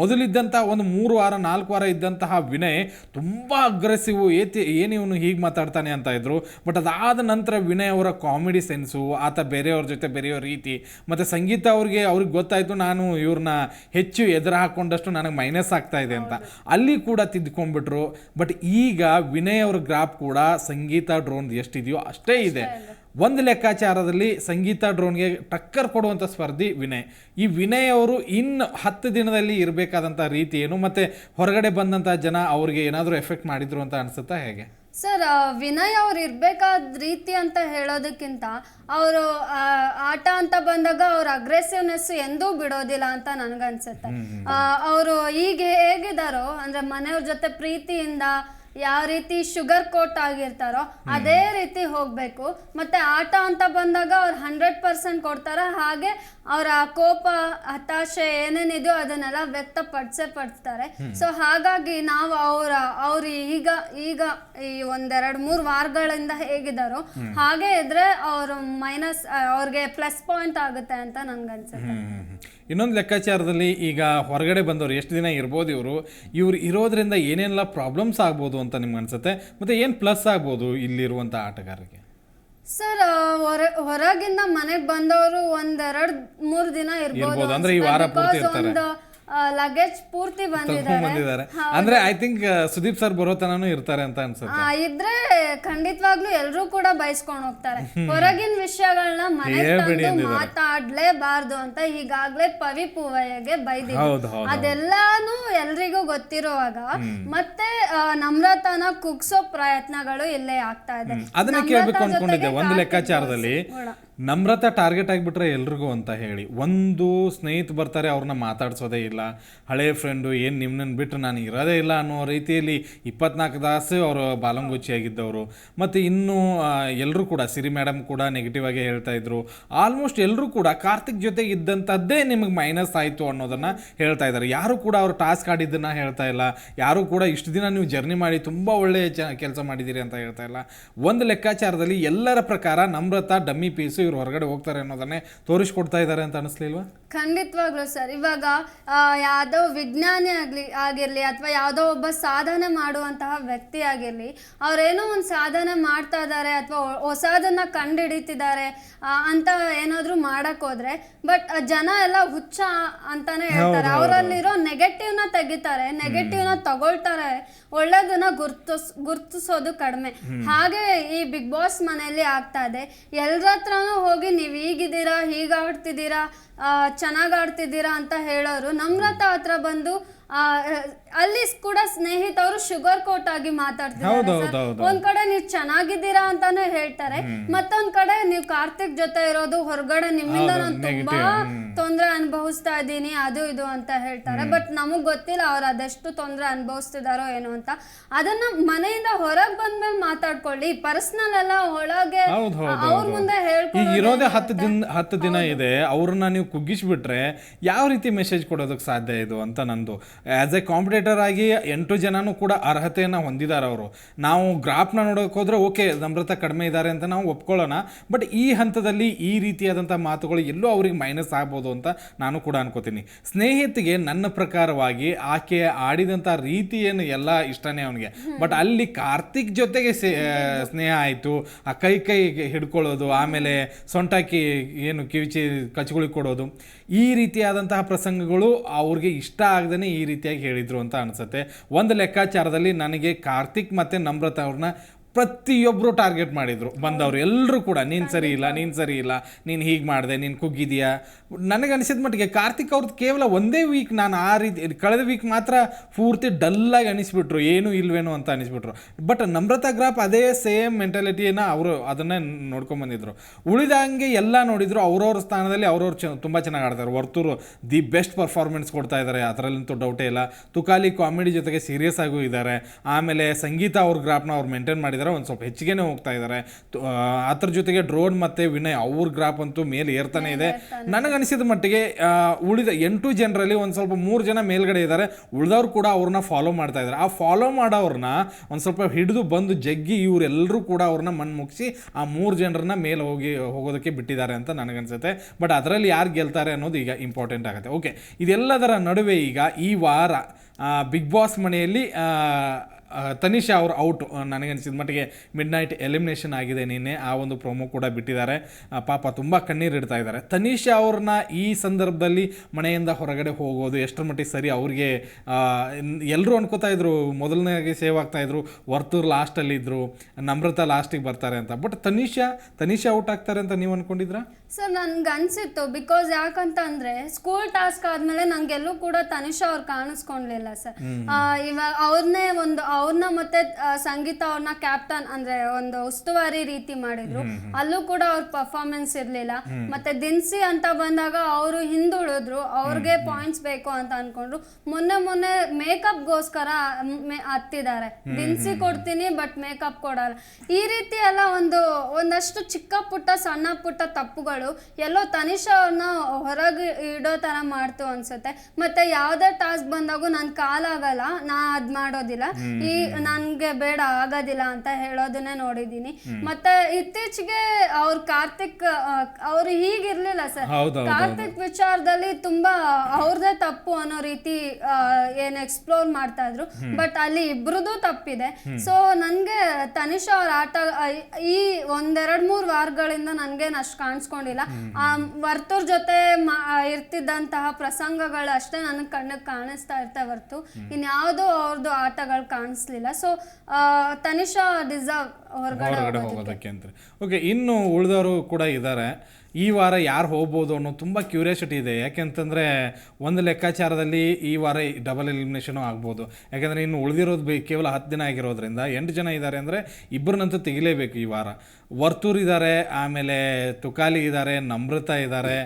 ಮೊದಲಿದ್ದಂಥ ಒಂದು ಮೂರು ವಾರ ನಾಲ್ಕು ವಾರ ಇದ್ದಂತಹ ವಿನಯ್ ತುಂಬ ಅಗ್ರೆಸಿವ್ ಏತಿ ಏನಿವನು ಹೀಗೆ ಮಾತಾಡ್ತಾನೆ ಅಂತ ಇದ್ರು. ಬಟ್ ಅದಾದ ನಂತರ ವಿನಯ್ ಅವರ ಕಾಮಿಡಿ ಸೆನ್ಸು ಆತ ಬೇರೆಯವ್ರ ಜೊತೆ ಬೆರೆಯೋ ರೀತಿ. ಮತ್ತು ಸಂಗೀತ ಅವ್ರಿಗೆ ಅವ್ರಿಗೆ ಗೊತ್ತಾಯಿತು ನಾನು ಇವ್ರನ್ನ ಹೆಚ್ಚು ಎದುರು ಹಾಕೊಂಡಷ್ಟು ನನಗೆ ಮೈನಸ್ ಆಗ್ತಾ ಇದೆ ಅಂತ. ಅಲ್ಲಿ ಕೂಡ ತಿದ್ಕೊಂಡ್ಬಿಟ್ರು. ಬಟ್ ಈಗ ವಿನಯ್ ಅವ್ರ ಗ್ರಾಪ್ ಕೂಡ ಸಂಗೀತ ಡ್ರೋನ್ ಎಷ್ಟಿದೆಯೋ ಅಷ್ಟೇ ಇದೆ. ಒಂದು ಲೆಕ್ಕಾಚಾರದಲ್ಲಿ ಸಂಗೀತ ಡ್ರೋನ್ಗೆ ಟಕ್ಕರ್ ಕೊಡುವಂಥ ಸ್ಪರ್ಧಿ ವಿನಯ್. ಈ ವಿನಯ್ ಅವರು ಇನ್ನು ಹತ್ತು ದಿನದಲ್ಲಿ ಇರಬೇಕಾದಂಥ ರೀತಿ ಏನು ಮತ್ತು ಹೊರಗಡೆ ಬಂದಂಥ ಜನ ಅವ್ರಿಗೆ ಏನಾದರೂ ಎಫೆಕ್ಟ್ ಮಾಡಿದ್ರು ಅಂತ ಅನಿಸುತ್ತಾ ಹೇಗೆ? ಸರ್ ವಿನಯ್ ಅವ್ರು ಇರಬೇಕಾದ ರೀತಿ ಅಂತ ಹೇಳೋದಕ್ಕಿಂತ ಅವರು ಆಟ ಅಂತ ಬಂದಾಗ ಅವ್ರ ಅಗ್ರೆಸಿವ್ನೆಸ್ ಎಂದೂ ಬಿಡೋದಿಲ್ಲ ಅಂತ ನನ್ಗನ್ಸುತ್ತೆ. ಅವರು ಈಗ ಹೇಗಿದ್ದಾರೋ ಅಂದ್ರೆ ಮನೆಯವ್ರ ಜೊತೆ ಪ್ರೀತಿಯಿಂದ ಯಾವ ರೀತಿ ಶುಗರ್ ಕೋಟ್ ಆಗಿರ್ತಾರೋ ಅದೇ ರೀತಿ ಹೋಗ್ಬೇಕು. ಮತ್ತೆ ಆಟ ಅಂತ ಬಂದಾಗ ಅವ್ರು ಹಂಡ್ರೆಡ್ ಪರ್ಸೆಂಟ್ ಕೊಡ್ತಾರ ಹಾಗೆ ಅವರ ಕೋಪ ಹತಾಶೆ ಏನೇನಿದೆಯೋ ಅದನ್ನೆಲ್ಲ ವ್ಯಕ್ತಪಡಿಸೇ ಪಡ್ತಾರೆ. ಸೊ ಹಾಗಾಗಿ ನಾವು ಅವರ ಅವ್ರು ಈಗ ಈಗ ಈ ಒಂದೆರಡು ಮೂರು ವಾರಗಳಿಂದ ಹೇಗಿದ್ದಾರೋ ಹಾಗೆ ಇದ್ರೆ ಅವರು ಮೈನಸ್ ಅವ್ರಿಗೆ ಪ್ಲಸ್ ಪಾಯಿಂಟ್ ಆಗುತ್ತೆ ಅಂತ ನನ್ಗನ್ಸುತ್ತೆ. ಇನ್ನೊಂದು ಲೆಕ್ಕಾಚಾರದಲ್ಲಿ ಈಗ ಹೊರಗಡೆ ಬಂದವರು ಎಷ್ಟು ದಿನ ಇರ್ಬೋದು ಇವರು ಇವ್ರು ಇರೋದ್ರಿಂದ ಏನೆಲ್ಲ ಪ್ರಾಬ್ಲಮ್ಸ್ ಆಗ್ಬೋದು ಅಂತ ನಿಮ್ಗೆ ಅನಿಸುತ್ತೆ? ಮತ್ತು ಏನು ಪ್ಲಸ್ ಆಗ್ಬೋದು ಇಲ್ಲಿರುವಂಥ ಆಟಗಾರರಿಗೆ? ಸರ್ ಹೊರ ಹೊರಗಿಂದ ಮನೆಗೆ ಬಂದವರು ಒಂದೆರಡು ಮೂರು ದಿನ ಇರ್ಬೋದು. ಅಂದ್ರೆ ಈ ವಾರ ಪೂರ್ತಿ ಒಂದು ಲಗೇಜ್ ಪೂರ್ತಿ ಬಂದಿದ್ದಾರೆ. ಅಂದ್ರೆ ಐ ಥಿಂಕ್ ಸುದೀಪ್ ಸರ್ ಬರೋ ತನೂ ಇರ್ತಾರೆ ಅಂತ ಅನ್ಸುತ್ತೆ. ಇದ್ರೆ ಖಂಡಿತವಾಗ್ಲೂ ಎಲ್ಲರೂ ಕೂಡ ಬಯಸ್ಕೊಂಡು ಹೋಗ್ತಾರೆ. ಹೊರಗಿನ ವಿಷಯಗಳನ್ನ ಮನೆಗೆ ತಂದು ಮಾತಾಡ್ಲೇಬಾರ್ದು ಅಂತ ಈಗಾಗ್ಲೇ ಪವಿ ಪೂವಯ್ಯಗೆ ಬೈದಿದ್ರು. ಅದೆಲ್ಲಾನು ಎಲ್ರಿಗೂ ಗೊತ್ತಿರುವಾಗ ಮತ್ತೆ ನಮ್ರತನ ಕುಗ್ಸೋ ಪ್ರಯತ್ನಗಳು ಇಲ್ಲೇ ಆಗ್ತಾ ಇದೆ. ಅದನ್ನ ಕೇಳಬೇಕು ಅನ್ಕೊಂಡಿದ್ದೆ ಒಂದು ಲೆಕ್ಕಾಚಾರದಲ್ಲಿ. ನಮ್ರತ ಟಾರ್ಗೆಟ್ ಆಗಿಬಿಟ್ರೆ ಎಲ್ರಿಗೂ ಅಂತ ಹೇಳಿ. ಒಂದು ಸ್ನೇಹಿತ ಬರ್ತಾರೆ, ಅವ್ರನ್ನ ಮಾತಾಡ್ಸೋದೇ ಇಲ್ಲ. ಹಳೆ ಫ್ರೆಂಡು ಏನು ನಿಮ್ಮನ್ನ ಬಿಟ್ಟರೆ ನಾನು ಇರೋದೇ ಇಲ್ಲ ಅನ್ನೋ ರೀತಿಯಲ್ಲಿ ಇಪ್ಪತ್ನಾಲ್ಕು ತಾಸು ಅವರು ಬಾಲಂಗುಚ್ಚಿಯಾಗಿದ್ದವರು ಮತ್ತು ಇನ್ನೂ ಎಲ್ಲರೂ ಕೂಡ, ಸಿರಿ ಮೇಡಮ್ ಕೂಡ ನೆಗೆಟಿವ್ ಆಗಿ ಹೇಳ್ತಾ ಇದ್ರು. ಆಲ್ಮೋಸ್ಟ್ ಎಲ್ಲರೂ ಕೂಡ ಕಾರ್ತಿಕ್ ಜೊತೆ ಇದ್ದಂಥದ್ದೇ ನಿಮಗೆ ಮೈನಸ್ ಆಯಿತು ಅನ್ನೋದನ್ನು ಹೇಳ್ತಾ ಇದ್ದಾರೆ ಯಾರು ಕೂಡ ಅವ್ರು ಟಾಸ್ಕ್ ಆಡಿದ್ದನ್ನು ಹೇಳ್ತಾ ಇಲ್ಲ. ಯಾರು ಕೂಡ ಇಷ್ಟು ದಿನ ನೀವು ಜರ್ನಿ ಮಾಡಿ ತುಂಬ ಒಳ್ಳೆಯ ಕೆಲಸ ಮಾಡಿದ್ದೀರಿ ಅಂತ ಹೇಳ್ತಾ ಇಲ್ಲ. ಒಂದು ಲೆಕ್ಕಾಚಾರದಲ್ಲಿ ಎಲ್ಲರ ಪ್ರಕಾರ ನಮ್ರತ ಡಮ್ಮಿ ಪೀಸು ಇವ್ರು ಹೊರಗಡೆ ಹೋಗ್ತಾರೆ ಅನ್ನೋದನ್ನೇ ತೋರಿಸ್ಕೊಡ್ತಾ ಇದ್ದಾರೆ ಅಂತ ಅನಿಸ್ಲಿಲ್ವಾ? ಖಂಡಿತವಾಗ್ಲೂ ಸರ್. ಇವಾಗ ಆ, ಯಾವ್ದೋ ವಿಜ್ಞಾನಿ ಆಗಲಿ ಆಗಿರಲಿ ಅಥವಾ ಯಾವುದೋ ಒಬ್ಬ ಸಾಧನೆ ಮಾಡುವಂತಹ ವ್ಯಕ್ತಿ ಆಗಿರಲಿ ಅವ್ರೇನೋ ಒಂದು ಸಾಧನೆ ಮಾಡ್ತಾ ಇದ್ದಾರೆ ಅಥವಾ ಹೊಸದನ್ನ ಕಂಡುಹಿಡಿತಿದ್ದಾರೆ ಆ, ಅಂತ ಏನಾದರೂ ಮಾಡಕ್ ಹೋದ್ರೆ ಬಟ್ ಜನ ಎಲ್ಲ ಹುಚ್ಚ ಅಂತಾನೆ ಹೇಳ್ತಾರೆ. ಅವರಲ್ಲಿರೋ ನೆಗೆಟಿವ್ನ ನ ತೆಗಿತಾರೆ ನೆಗೆಟಿವ್ನ ನ ತಗೊಳ್ತಾರೆ. ಒಳ್ಳೇದನ್ನ ಗುರ್ತಿಸ್ ಗುರ್ತಿಸೋದು ಕಡಿಮೆ. ಹಾಗೆ ಈ ಬಿಗ್ ಬಾಸ್ ಮನೆಯಲ್ಲಿ ಆಗ್ತಾ ಇದೆ. ಎಲ್ಲರ ಹತ್ರನೂ ಹೋಗಿ ನೀವು ಹೀಗಿದ್ದೀರಾ ಹೀಗೆ ಆಡ್ತಿದ್ದೀರಾ ಚೆನ್ನಾಗಿ ಆಡ್ತಿದ್ದೀರಾ ಅಂತ ಹೇಳೋರು ನಮ್ರತ ಹತ್ರ ಬಂದು ಅಲ್ಲಿ ಕೂಡ ಸ್ನೇಹಿತರು ಶುಗರ್ ಕೋಟ್ ಆಗಿ ಮಾತಾಡ್ತಿದ್ದಾರೆ ಹೌದು, sir. ಹೌದು, ಹೌದು. ಒಂದ್ ಕಡೆ ನೀವು ಚೆನ್ನಾಗಿದ್ದೀರಾ ಅಂತಾನೆ ಹೇಳ್ತಾರೆ. ಮತ್ತೊಂದ್ ಕಡೆ ನೀವು ಕಾರ್ತಿಕ್ ಜೊತೆ ಇರೋದು ಹೊರಗಡೆ ನಿಮ್ಮಿಂದ ನಾನು ತುಂಬಾ ತೊಂದ್ರೆ ಅನುಭವಿಸ್ತಾ ಇದ್ದೀನಿ ಅದು ಇದು ಅಂತ ಹೇಳ್ತಾರೆ. ಬಟ್ ನಮಗ್ ಗೊತ್ತಿಲ್ಲ ಅವ್ರು ಅದೆಷ್ಟು ತೊಂದ್ರೆ ಅನುಭವಿಸ್ತಿದಾರೋ ಏನೋ ಅಂತ. ಅದನ್ನ ಮನೆಯಿಂದ ಹೊರಗ್ ಬಂದ್ಮೇಲೆ ಮಾತಾಡ್ಕೊಳ್ಳಿ. ಪರ್ಸನಲ್ ಎಲ್ಲ ಒಳಗೆ ಹೌದು ಹೌದು ಅವ್ರ ಮುಂದೆ ಈಗ ಹೇಳ್ಕೊಳ್ಳೋದು ಇರೋದೇ ಹತ್ತು ದಿನ ಹತ್ತು ದಿನ ಇದೆ. ಅವ್ರನ್ನ ನೀವು ಕುಗ್ಗಿಸ್ಬಿಟ್ರೆ ಯಾವ ರೀತಿ ಮೆಸೇಜ್ ಕೊಡೋದಕ್ಕೆ ಸಾಧ್ಯ ಇದು ಅಂತ ನಂದು. ಆಸ್ ಎ ಕಾಂಪಿಟೇಟರ್ ಆಗಿ ಎಂಟು ಜನನೂ ಕೂಡ ಅರ್ಹತೆಯನ್ನು ಹೊಂದಿದ್ದಾರೆ ಅವರು. ನಾವು ಗ್ರಾಫ್ನ ನೋಡೋಕೆ ಹೋದರೆ ಓಕೆ, ನಮ್ರತ ಕಡಿಮೆ ಇದ್ದಾರೆ ಅಂತ ನಾವು ಒಪ್ಕೊಳ್ಳೋಣ, ಬಟ್ ಈ ಹಂತದಲ್ಲಿ ಈ ರೀತಿಯಾದಂಥ ಮಾತುಗಳು ಎಲ್ಲೋ ಅವ್ರಿಗೆ ಮೈನಸ್ ಆಗ್ಬೋದು ಅಂತ ನಾನು ಕೂಡ ಅನ್ಕೋತೀನಿ. ಸ್ನೇಹಿತಿಗೆ ನನ್ನ ಪ್ರಕಾರವಾಗಿ ಆಕೆ ಆಡಿದಂಥ ರೀತಿ ಏನು ಎಲ್ಲ ಇಷ್ಟನೇ ಅವನಿಗೆ. ಬಟ್ ಅಲ್ಲಿ ಕಾರ್ತಿಕ್ ಜೊತೆಗೆ ಸ್ನೇಹ ಆಯಿತು. ಆ ಕೈ ಕೈ ಹಿಡ್ಕೊಳ್ಳೋದು, ಆಮೇಲೆ ಸೊಂಟಾಕಿ ಏನು ಕಿವಿಚಿ ಕಚ್ಗಳಿಗೆ ಕೊಡೋದು, ಈ ರೀತಿಯಾದಂತಹ ಪ್ರಸಂಗಗಳು ಅವ್ರಿಗೆ ಇಷ್ಟ ಆಗದೇ ಈ ರೀತಿಯಾಗಿ ಹೇಳಿದರು ಅನಿಸುತ್ತೆ. ಒಂದು ಲೆಕ್ಕಾಚಾರದಲ್ಲಿ ನನಗೆ ಕಾರ್ತಿಕ್ ಮತ್ತು ನಮ್ರತ ಅವ್ರನ್ನ ಪ್ರತಿಯೊಬ್ಬರು ಟಾರ್ಗೆಟ್ ಮಾಡಿದ್ರು. ಬಂದವರು ಎಲ್ಲರೂ ಕೂಡ, ನೀನು ಸರಿ ಇಲ್ಲ, ನೀನು ಸರಿ ಇಲ್ಲ, ನೀನು ಹೀಗೆ ಮಾಡಿದೆ, ನೀನು ಕುಗ್ಗಿದೆಯಾ? ನನಗೆ ಅನಿಸಿದ ಮಟ್ಟಿಗೆ ಕಾರ್ತಿಕ್ ಅವ್ರದ್ದು ಕೇವಲ ಒಂದೇ ವೀಕ್ ನಾನು ಆ ರೀತಿ, ಕಳೆದ ವೀಕ್ ಮಾತ್ರ ಪೂರ್ತಿ ಡಲ್ಲಾಗಿ ಅನಿಸ್ಬಿಟ್ರು, ಏನೂ ಇಲ್ವೇನೋ ಅಂತ ಅನಿಸ್ಬಿಟ್ರು. ಬಟ್ ನಮ್ರತಾ ಗ್ರಾಪ್ ಅದೇ ಸೇಮ್ ಮೆಂಟಾಲಿಟಿಯನ್ನು ಅವರು ಅದನ್ನೇ ನೋಡ್ಕೊಂಬಂದಿದ್ರು ಉಳಿದಂಗೆ ಎಲ್ಲ ನೋಡಿದ್ರು, ಅವ್ರವ್ರ ಸ್ಥಾನದಲ್ಲಿ ಅವ್ರವ್ರು ಚ, ತುಂಬ ಚೆನ್ನಾಗಿ ಆಡ್ತಾರೆ. ವರ್ತೂರು ದಿ ಬೆಸ್ಟ್ ಪರ್ಫಾರ್ಮೆನ್ಸ್ ಕೊಡ್ತಾ ಇದ್ದಾರೆ ಅದರಲ್ಲಂತೂ ಡೌಟೇ ಇಲ್ಲ. ತುಕಾಲಿ ಕಾಮಿಡಿ ಜೊತೆಗೆ ಸೀರಿಯಸ್ ಆಗೂ ಇದ್ದಾರೆ ಆಮೇಲೆ ಸಂಗೀತ ಅವ್ರ ಗ್ರಾಪ್ನ ಅವ್ರು ಮೇಂಟೈನ್ ಮಾಡಿದ್ದಾರೆ. ಮಾಡಿದ್ದಾರೆ ಒಂದು ಸ್ವಲ್ಪ ಹೆಚ್ಚಿಗೆನೇ ಹೋಗ್ತಾ ಇದ್ದಾರೆ ಅದ್ರ ಜೊತೆಗೆ ಡ್ರೋನ್ ಮತ್ತೆ ವಿನಯ್ ಅವ್ರ ಗ್ರಾಪ್ ಅಂತೂ ಮೇಲೆ ಏರ್ತಾನೆ ಇದೆ. ನನಗನಿಸಿದ ಮಟ್ಟಿಗೆ ಉಳಿದ ಎಂಟು ಜನರಲ್ಲಿ ಒಂದು ಸ್ವಲ್ಪ ಮೂರು ಜನ ಮೇಲ್ಗಡೆ ಇದ್ದಾರೆ ಉಳಿದವ್ರು ಕೂಡ ಅವ್ರನ್ನ ಫಾಲೋ ಮಾಡ್ತಾ ಇದ್ದಾರೆ ಆ ಫಾಲೋ ಮಾಡೋರನ್ನ ಒಂದು ಸ್ವಲ್ಪ ಹಿಡಿದು ಬಂದು ಜಗ್ಗಿ ಇವರೆಲ್ಲರೂ ಕೂಡ ಅವ್ರನ್ನ ಮಣ್ಣು ಮುಗಿಸಿ ಆ ಮೂರು ಜನರನ್ನ ಮೇಲೆ ಹೋಗಿ ಹೋಗೋದಕ್ಕೆ ಬಿಟ್ಟಿದ್ದಾರೆ ಅಂತ ನನಗನ್ಸುತ್ತೆ. ಬಟ್ ಅದರಲ್ಲಿ ಯಾರು ಗೆಲ್ತಾರೆ ಅನ್ನೋದು ಈಗ ಇಂಪಾರ್ಟೆಂಟ್ ಆಗುತ್ತೆ. ಓಕೆ ಇದೆಲ್ಲದರ ನಡುವೆ ಈಗ ಈ ವಾರ ಬಿಗ್ ಬಾಸ್ ಮನೆಯಲ್ಲಿ ತನಿಷಾ ಅವರು ಔಟ್ ನನಗನ್ಸಿದ ಮಟ್ಟಿಗೆ ಮಿಡ್ ನೈಟ್ ಎಲಿಮಿನೇಷನ್ ಆಗಿದೆ ನಿನ್ನೆ. ಆ ಒಂದು ಪ್ರೊಮೋ ಕೂಡ ಬಿಟ್ಟಿದ್ದಾರೆ. ಪಾಪ ತುಂಬ ಕಣ್ಣೀರು ಇಡ್ತಾ ಇದ್ದಾರೆ. ತನಿಷಾ ಅವ್ರನ್ನ ಈ ಸಂದರ್ಭದಲ್ಲಿ ಮನೆಯಿಂದ ಹೊರಗಡೆ ಹೋಗೋದು ಎಷ್ಟರ ಮಟ್ಟಿಗೆ ಸರಿ ಅವ್ರಿಗೆ ಎಲ್ಲರೂ ಅನ್ಕೋತಾ ಇದ್ರು ಮೊದಲನೇಗೆ ಸೇವ್ ಆಗ್ತಾ ಇದ್ರು ವರ್ತೂರ್ ಲಾಸ್ಟಲ್ಲಿ ಇದ್ರು ನಮ್ರತಾ ಲಾಸ್ಟಿಗೆ ಬರ್ತಾರೆ ಅಂತ. ಬಟ್ ತನಿಷಾ ತನಿಷಾ ಔಟ್ ಆಗ್ತಾರೆ ಅಂತ ನೀವು ಅನ್ಕೊಂಡಿದ್ರಾ ಸರ್ ನನ್ಗೆ ಅನ್ಸಿತ್ತು ಬಿಕಾಸ್ ಯಾಕಂತ ಅಂದ್ರೆ ಸ್ಕೂಲ್ ಟಾಸ್ಕ್ ಆದ್ಮೇಲೆ ನಂಗೆಲ್ಲೂ ಕೂಡ ತನಿಷಾ ಅವ್ರು ಕಾಣಿಸ್ಕೊಂಡ್ಲಿಲ್ಲ ಸರ್. ಇವಾಗ ಅವ್ರನ್ನೇ ಒಂದು ಅವ್ರನ್ನ ಮತ್ತೆ ಸಂಗೀತ ಅವ್ರನ್ನ ಕ್ಯಾಪ್ಟನ್ ಅಂದ್ರೆ ಒಂದು ಉಸ್ತುವಾರಿ ರೀತಿ ಮಾಡಿದ್ರು. ಅಲ್ಲೂ ಕೂಡ ಅವ್ರ ಪರ್ಫಾರ್ಮೆನ್ಸ್ ಇರ್ಲಿಲ್ಲ. ಮತ್ತೆ ದಿನಸಿ ಅಂತ ಬಂದಾಗ ಅವರು ಹಿಂದುಳಿದ್ರು ಅವ್ರಿಗೆ ಪಾಯಿಂಟ್ಸ್ ಬೇಕು ಅಂತ ಅನ್ಕೊಂಡ್ರು. ಮೊನ್ನೆ ಮೊನ್ನೆ ಮೇಕಪ್ ಗೋಸ್ಕರ ಹತ್ತಿದ್ದಾರೆ. ದಿನಸಿ ಕೊಡ್ತೀನಿ ಬಟ್ ಮೇಕಪ್ ಕೊಡಲ್ಲ. ಈ ರೀತಿ ಎಲ್ಲ ಒಂದು ಒಂದಷ್ಟು ಚಿಕ್ಕ ಪುಟ್ಟ ಸಣ್ಣ ಪುಟ್ಟ ತಪ್ಪುಗಳು ಎಲ್ಲೋ ತನಿಷಾ ಅವ್ರನ್ನ ಹೊರಗೆ ಇಡೋ ತರ ಮಾಡ್ತು ಅನ್ಸುತ್ತೆ. ಮತ್ತೆ ಯಾವ್ದೇ ಟಾಸ್ಕ್ ಬಂದಾಗೂ ನನ್ ಕಾಲಾಗಲ್ಲ ನಾ ಅದ್ ಮಾಡೋದಿಲ್ಲ. ಈ ನನ್ಗೆ ಬೇಡ ಆಗೋದಿಲ್ಲ ಅಂತ ಹೇಳೋದನ್ನೇ ನೋಡಿದೀನಿ. ಮತ್ತೆ ಇತ್ತೀಚೆಗೆ ಅವ್ರ ಕಾರ್ತಿಕ್ ಅವ್ರು ಹೀಗಿರ್ಲಿಲ್ಲ ಸರ್. ಹೌದೌದು ಕಾರ್ತಿಕ್ ವಿಚಾರದಲ್ಲಿ ತುಂಬಾ ಅವ್ರದೇ ತಪ್ಪು ಅನ್ನೋ ರೀತಿ ಆ, ಏನ್ ಎಕ್ಸ್ಪ್ಲೋರ್ ಮಾಡ್ತಾ ಇದ್ರು. ಬಟ್ ಅಲ್ಲಿ ಇಬ್ರದ್ದು ತಪ್ಪಿದೆ. ಸೊ ನನ್ಗೆ ತನಿಷಾ ಅವ್ರ ಆಟ ಆ, ಈ ಒಂದೆರಡ್ ಮೂರ್ ವಾರಗಳಿಂದ ನನ್ಗೇನ್ ಅಷ್ಟು ಕಾಣಿಸ್ಕೊಂಡಿಲ್ಲ. ಆ ವರ್ತೂರ್ ಜೊತೆ ಮಾ- ಇರ್ತಿದ್ದಂತಹ ಪ್ರಸಂಗಗಳು ಅಷ್ಟೇ ನನ್ ಕಣ್ಣಿಗೆ ಕಾಣಿಸ್ತಾ ಇರ್ತಾ ಹೊರ್ತು. ಇನ್ಯಾವುದೋ ಅವ್ರದ್ದು ಆಟಗಳು ಕಾಣಿಸ್ಲಿಲ್ಲ ಸೊ ತನಿಷಾ ಡಿಸರ್ವ್ ಹೊರಗಡೆ ಹೊರಗಡೆ ಹೋಗೋದಕ್ಕೆ. ಅಂತ ಓಕೆ ಇನ್ನು ಉಳಿದವರು ಕೂಡ ಇದ್ದಾರೆ ಈ ವಾರ ಯಾರು ಹೋಗ್ಬೋದು ಅನ್ನೋ ತುಂಬ ಕ್ಯೂರಿಯಾಸಿಟಿ ಇದೆ. ಯಾಕೆಂತಂದರೆ ಒಂದು ಲೆಕ್ಕಾಚಾರದಲ್ಲಿ ಈ ವಾರ ಡಬಲ್ ಎಲಿಮಿನೇಷನು ಆಗ್ಬೋದು. ಯಾಕೆಂದರೆ ಇನ್ನು ಉಳಿದಿರೋದು ಬೇ ಕೇವಲ ಹತ್ತು ದಿನ ಆಗಿರೋದ್ರಿಂದ ಎಂಟು ಜನ ಇದ್ದಾರೆ ಅಂದರೆ ಇಬ್ಬರನ್ನಂತೂ ತೆಗಿಲೇಬೇಕು ಈ ವಾರ. ವರ್ತೂರ್ ಇದ್ದಾರೆ ಆಮೇಲೆ ತುಕಾಲಿ ಇದ್ದಾರೆ ನಮ್ರತಾ ಇದ್ದಾರೆ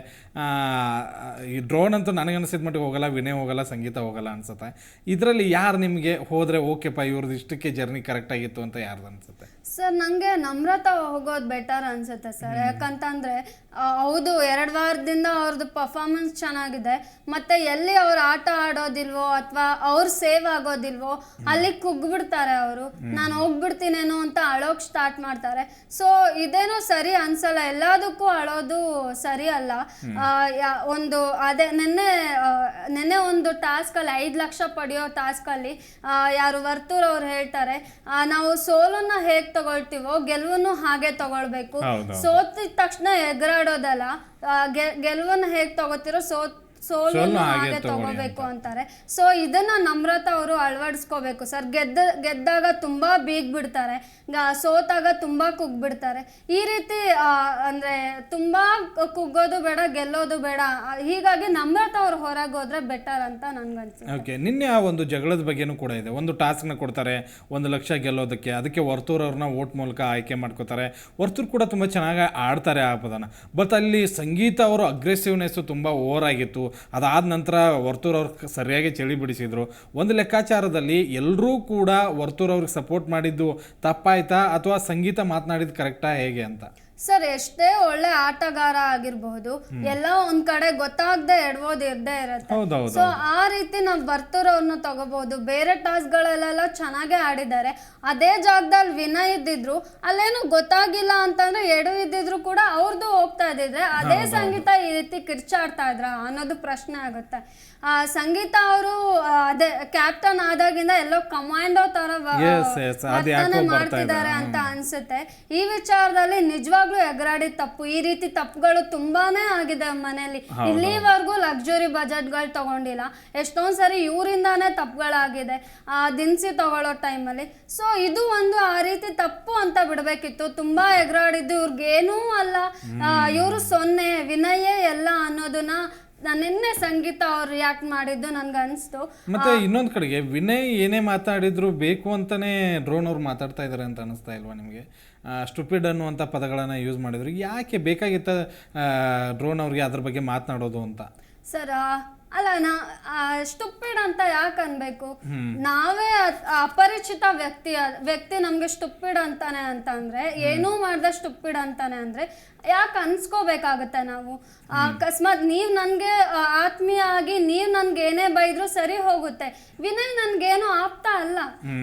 ಈ ಡ್ರೋನ್ ಅಂತೂ ನನಗನ್ಸಿದ ಮಟ್ಟಿಗೆ ಹೋಗಲ್ಲ ವಿನಯ್ ಹೋಗಲ್ಲ ಸಂಗೀತ ಹೋಗಲ್ಲ ಅನ್ಸುತ್ತೆ. ಇದರಲ್ಲಿ ಯಾರು ನಿಮಗೆ ಹೋದರೆ ಓಕೆಪ್ಪ ಇವ್ರದ್ದು ಇಷ್ಟಕ್ಕೆ ಜರ್ನಿ ಕರೆಕ್ಟ್ ಆಗಿತ್ತು ಅಂತ ಯಾರ್ದು ಅನ್ಸುತ್ತೆ? ಸರ್ ನಂಗೆ ನಮ್ರತಾ ಹೋಗೋದು ಬೆಟರ್ ಅನ್ಸುತ್ತೆ ಸರ್. ಯಾಕಂತಂದ್ರೆ ಹೌದು ಎರಡು ವಾರದಿಂದ ಅವ್ರದ್ದು ಪರ್ಫಾರ್ಮೆನ್ಸ್ ಚೆನ್ನಾಗಿದೆ. ಮತ್ತೆ ಎಲ್ಲಿ ಅವ್ರು ಆಟ ಆಡೋದಿಲ್ವೋ ಅಥವಾ ಅವ್ರು ಸೇವ್ ಆಗೋದಿಲ್ವೋ ಅಲ್ಲಿ ಕುಗ್ಬಿಡ್ತಾರೆ ಅವರು. ನಾನು ಹೋಗ್ಬಿಡ್ತೀನೇನೋ ಅಂತ ಅಳೋಕ್ ಸ್ಟಾರ್ಟ್ ಮಾಡ್ತಾರೆ. ಸೊ ಇದೇನೋ ಸರಿ ಅನ್ಸಲ್ಲ. ಎಲ್ಲದಕ್ಕೂ ಅಳೋದು ಸರಿ ಅಲ್ಲ. ಒಂದು ಅದೇ ನಿನ್ನೆ ನಿನ್ನೆ ಒಂದು ಟಾಸ್ಕ್ ಅಲ್ಲಿ ಐದು ಲಕ್ಷ ಪಡೆಯೋ ಟಾಸ್ಕ್ ಅಲ್ಲಿ ಯಾರು ವರ್ತೂರ್ ಅವ್ರು ಹೇಳ್ತಾರೆ ನಾವು ಸೋಲನ್ನ ಹೇಗ್ ತಗೊಳ್ತೀವೋ ಗೆಲುವನ್ನು ಹಾಗೆ ತಗೊಳ್ಬೇಕು. ಸೋತಿದ ತಕ್ಷಣ ಎಗರಾಡೋದಲ್ಲ ಗೆಲುವನ್ನ ಹೇಗ್ ತಗೋತಿರೋ ಸೋತ್ ಸೋಲನ್ನು ಹಾಗೆ ತಗೋಬೇಕು ಅಂತಾರೆ. ಸೊ ಇದನ್ನ ನಮ್ರತ ಅವರು ಅಳವಡಿಸ್ಕೋಬೇಕು. ಸರ್ ಗೆದ್ದ ಗೆದ್ದಾಗ ತುಂಬಾ ಬೀಗ್ ಬಿಡ್ತಾರೆ ಸೋತಾಗ ತುಂಬಾ ಕುಗ್ಬಿಡ್ತಾರೆ. ಈ ರೀತಿ ಅಂದ್ರೆ ತುಂಬಾ ಕುಗ್ಗೋದು ಬೇಡ ಗೆಲ್ಲೋದು ಬೇಡ. ಹೀಗಾಗಿ ನಮ್ರತ ಅವ್ರು ಹೊರಗೆ ಹೋದ್ರೆ ಬೆಟರ್ ಅಂತ ನನ್ಗನ್ಸುತ್ತೆ ಓಕೆ ನಿನ್ನೆ ಆ ಒಂದು ಜಗಳದ ಬಗ್ಗೆನೂ ಕೂಡ ಇದೆ. ಒಂದು ಟಾಸ್ಕ್ನ ಕೊಡ್ತಾರೆ ಒಂದು ಲಕ್ಷ ಗೆಲ್ಲೋದಕ್ಕೆ. ಅದಕ್ಕೆ ವರ್ತೂರ್ ಅವ್ರನ್ನ ಓಟ್ ಮೂಲಕ ಆಯ್ಕೆ ಮಾಡ್ಕೋತಾರೆ. ವರ್ತೂರ್ ಕೂಡ ತುಂಬ ಚೆನ್ನಾಗಿ ಆಡ್ತಾರೆ ಆ ಪದನ. ಬಟ್ ಅಲ್ಲಿ ಸಂಗೀತ ಅವರು ಅಗ್ರೆಸಿವ್ನೆಸ್ ತುಂಬ ಓವರ್ ಆಗಿತ್ತು. ಅದಾದ ನಂತರ ವರ್ತೂರ್ ಅವ್ರು ಸರಿಯಾಗಿ ಚಳಿ ಬಿಡಿಸಿದ್ರು. ಒಂದು ಲೆಕ್ಕಾಚಾರದಲ್ಲಿ ಎಲ್ಲರೂ ಕೂಡ ವರ್ತೂರ್ ಅವ್ರಿಗೆ ಸಪೋರ್ಟ್ ಮಾಡಿದ್ದು ತಪ್ಪಾಯ್ತಾ ಅಥವಾ ಸಂಗೀತ ಮಾತನಾಡಿದ್ದು ಕರೆಕ್ಟಾ ಹೇಗೆ ಅಂತ? ಸರ್ ಎಷ್ಟೇ ಒಳ್ಳೆ ಆಟಗಾರ ಆಗಿರ್ಬಹುದು ಎಲ್ಲ ಒಂದ್ ಕಡೆ ಗೊತ್ತಾಗದೆ ಎಡವೋದು ಇರ್ದೇ ಇರುತ್ತೆ. ಹೌದೌದು. ಸೊ ಆ ರೀತಿ ನಾವು ಬರ್ತಿರೋರ್ನ ತಗೋಬಹುದು. ಬೇರೆ ಟಾಸ್ ಗಳಲ್ಲೆಲ್ಲ ಚೆನ್ನಾಗೆ ಆಡಿದ್ದಾರೆ. ಅದೇ ಜಾಗದಲ್ಲಿ ವಿನಯ್ ಇದ್ದಿದ್ರು ಅಲ್ಲೇನು ಗೊತ್ತಾಗಿಲ್ಲ ಅಂತಂದ್ರೆ ಎಡು ಇದ್ದಿದ್ರು ಕೂಡ ಅವ್ರದ್ದು ಹೋಗ್ತಾ ಇದ್ದಿದ್ರೆ ಅದೇ ಸಂಗೀತ ಈ ರೀತಿ ಕಿರ್ಚಾಡ್ತಾ ಇದ್ರ ಅನ್ನೋದು ಪ್ರಶ್ನೆ ಆಗುತ್ತೆ. ಆ ಸಂಗೀತ ಅವರು ಅದೇ ಕ್ಯಾಪ್ಟನ್ ಆದಾಗಿಂದ ಎಲ್ಲೋ ಕಮಾಂಡೋ ತರ ವ- Yes, yes, ಅದ್ ಯಾಕೋ ವರ್ತನೆ ಬರ್ತಾ ಮಾಡ್ತಿದ್ದಾರೆ ಅಂತ ಅನ್ಸುತ್ತೆ. ಈ ವಿಚಾರದಲ್ಲಿ ನಿಜವಾಗ್ಲೂ ಎಗರಾಡಿದ ತಪ್ಪು. ಈ ರೀತಿ ತಪ್ಪುಗಳು ತುಂಬಾನೇ ಆಗಿದೆ ಮನೆಯಲ್ಲಿ. ಇಲ್ಲಿವರೆಗೂ ಲಕ್ಸುರಿ ಬಜೆಟ್ಗಳು ತಗೊಂಡಿಲ್ಲ. ಎಷ್ಟೊಂದ್ ಸರಿ ಇವರಿಂದಾನೇ ತಪ್ಪುಗಳಾಗಿದೆ ಆ ದಿನಸಿ ತಗೊಳ್ಳೋ ಟೈಮಲ್ಲಿ. ಸೊ ಇದು ಒಂದು ಆ ರೀತಿ ತಪ್ಪು ಅಂತ ಬಿಡ್ಬೇಕಿತ್ತು. ತುಂಬಾ ಎಗರಾಡಿದ್ದು ಇವ್ರಿಗೇನೂ ಅಲ್ಲ. ಇವರು ಸೊನ್ನೆ ವಿನಯೇ ಎಲ್ಲ ಅನ್ನೋದನ್ನ ನಾನ್ ನಿನ್ನೆ ಸಂಗೀತ ಅವ್ರು ರಿಯಾಕ್ಟ್ ಮಾಡಿದ್ದು ನನ್ಗೆ ಅನಿಸ್ತು. ಮತ್ತೆ ಇನ್ನೊಂದ್ ಕಡೆಗೆ ವಿನಯ್ ಏನೇ ಮಾತಾಡಿದ್ರು ಬೇಕು ಅಂತಾನೆ ಡ್ರೋನ್ ಅವ್ರು ಮಾತಾಡ್ತಾ ಇದಾರೆ ಅಂತ ಅನಿಸ್ತಾ ಇಲ್ವಾ ನಿಮಗೆ? ಸ್ಟುಪಿಡ್ ಅನ್ನುವಂಥ ಪದಗಳನ್ನು ಯೂಸ್ ಮಾಡಿದ್ರು. ಯಾಕೆ ಬೇಕಾಗಿತ್ತ ಡ್ರೋನ್ ಅವ್ರಿಗೆ ಅದ್ರ ಬಗ್ಗೆ ಮಾತನಾಡೋದು ಅಂತ? ಸರ್ ಅಲ್ಲ ನಾ ಸ್ಟುಪಿಡ್ ಅಂತ ಯಾಕೆ ಅನ್ಬೇಕು? ನಾವೇ ಅ- ಅಪರಿಚಿತ ವ್ಯಕ್ತಿ ವ್ಯಕ್ತಿ ನಮ್ಗೆ ಸ್ಟುಪಿಡ್ ಅಂತಾನೆ ಅಂತ ಅಂದ್ರೆ ಏನೂ ಮಾಡ್ದೆ ಸ್ಟುಪಿಡ್ ಅಂತಾನೆ ಅಂದ್ರೆ ಯಾಕೆ ಅನ್ಸ್ಕೋಬೇಕಾಗತ್ತೆ ನಾವು? ಅಕಸ್ಮಾತ್ ನೀವ್ ನನ್ಗೆ ಆ, ಆತ್ಮೀಯ ಆಗಿ ನೀವ್ ನನ್ಗೆ ಏನೇ ಬೈದ್ರು ಸರಿ ಹೋಗುತ್ತೆ. ವಿನಯ್ ನನ್ಗೇನು ಆಗ್ತಾ ಅಲ್ಲ.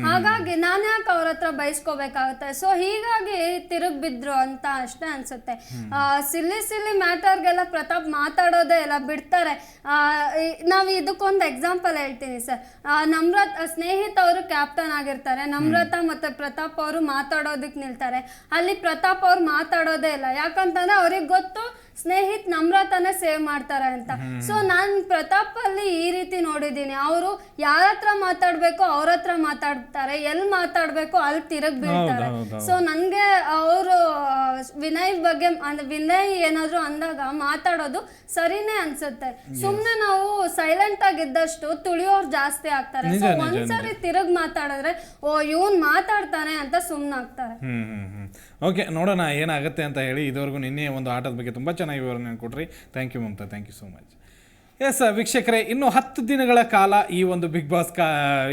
ಹಾಗಾಗಿ ನಾನು ಯಾಕೆ ಅವ್ರ ಹತ್ರ ಬೈಸ್ಕೋಬೇಕಾಗುತ್ತೆ? ಸೊ ಹೀಗಾಗಿ ತಿರುಗ್ ಬಿದ್ರು ಅಂತ ಅಷ್ಟೇ ಅನ್ಸುತ್ತೆ. ಆ, ಸಿಲ್ಲಿ ಸಿಲ್ಲಿ ಮ್ಯಾಟರ್ಗೆಲ್ಲ ಪ್ರತಾಪ್ ಮಾತಾಡೋದೇ ಇಲ್ಲ ಬಿಡ್ತಾರೆ. ಆ, ನಾವು ಇದಕ್ಕೊಂದು ಎಕ್ಸಾಂಪಲ್ ಹೇಳ್ತೀನಿ ಸರ್ ನಮ್ರತ್ ಸ್ನೇಹಿತ ಅವರು ಕ್ಯಾಪ್ಟನ್ ಆಗಿರ್ತಾರೆ. ನಮ್ರತ ಮತ್ತೆ ಪ್ರತಾಪ್ ಅವರು ಮಾತಾಡೋದಕ್ಕೆ ನಿಲ್ತಾರೆ. ಅಲ್ಲಿ ಪ್ರತಾಪ್ ಅವ್ರು ಮಾತಾಡೋದೇ ಇಲ್ಲ. ಯಾಕಂತಂದ್ರೆ ಅವ್ರಿಗೆ ಗೊತ್ತು ಸ್ನೇಹಿತ್ ನಮ್ರತನೇ ಸೇವ್ ಮಾಡ್ತಾರೆ ಅಂತ. ಸೊ ನಾನು ಪ್ರತಾಪ್ ಅಲ್ಲಿ ಈ ರೀತಿ ನೋಡಿದ್ದೀನಿ ಅವರು ಯಾರ ಹತ್ರ ಮಾತಾಡ್ಬೇಕು ಅವ್ರ ಹತ್ರ ಮಾತಾಡ್ತಾರೆ. ಎಲ್ಲಿ ಮಾತಾಡ್ಬೇಕು ಅಲ್ಲಿ ತಿರುಗ್ ಬೀಳ್ತಾರೆ. ಸೊ ನನ್ಗೆ ಅವರು ವಿನಯ್ ಬಗ್ಗೆ ಅಂದ್ರೆ ವಿನಯ್ ಏನಾದ್ರು ಅಂದಾಗ ಮಾತಾಡೋದು ಸರಿನೇ ಅನ್ಸುತ್ತೆ. ಸುಮ್ನೆ ನಾವು ಸೈಲೆಂಟ್ ಆಗಿದ್ದಷ್ಟು ತುಳಿಯೋರು ಜಾಸ್ತಿ ಆಗ್ತಾರೆ. ಸೊ ಒಂದ್ಸರಿ ತಿರುಗ್ ಮಾತಾಡಿದ್ರೆ ಓ ಇವನ್ ಮಾತಾಡ್ತಾನೆ ಅಂತ ಸುಮ್ನಾಗ್ತಾರೆ ಓಕೆ ನೋಡೋಣ ಏನಾಗುತ್ತೆ ಅಂತ ಹೇಳಿ ಇದುವರೆಗೂ ನಿನ್ನೆ ಒಂದು ಆಟದ ಬಗ್ಗೆ ತುಂಬ ಚೆನ್ನಾಗಿ ವಿವರಣೆ ಕೊಟ್ರಿ. Thank you Mamata. Thank you so much yes ವೀಕ್ಷಕರೇ, ಇನ್ನು ಹತ್ತು ದಿನಗಳ ಕಾಲ ಈ ಒಂದು ಬಿಗ್ ಬಾಸ್ ಕಾ,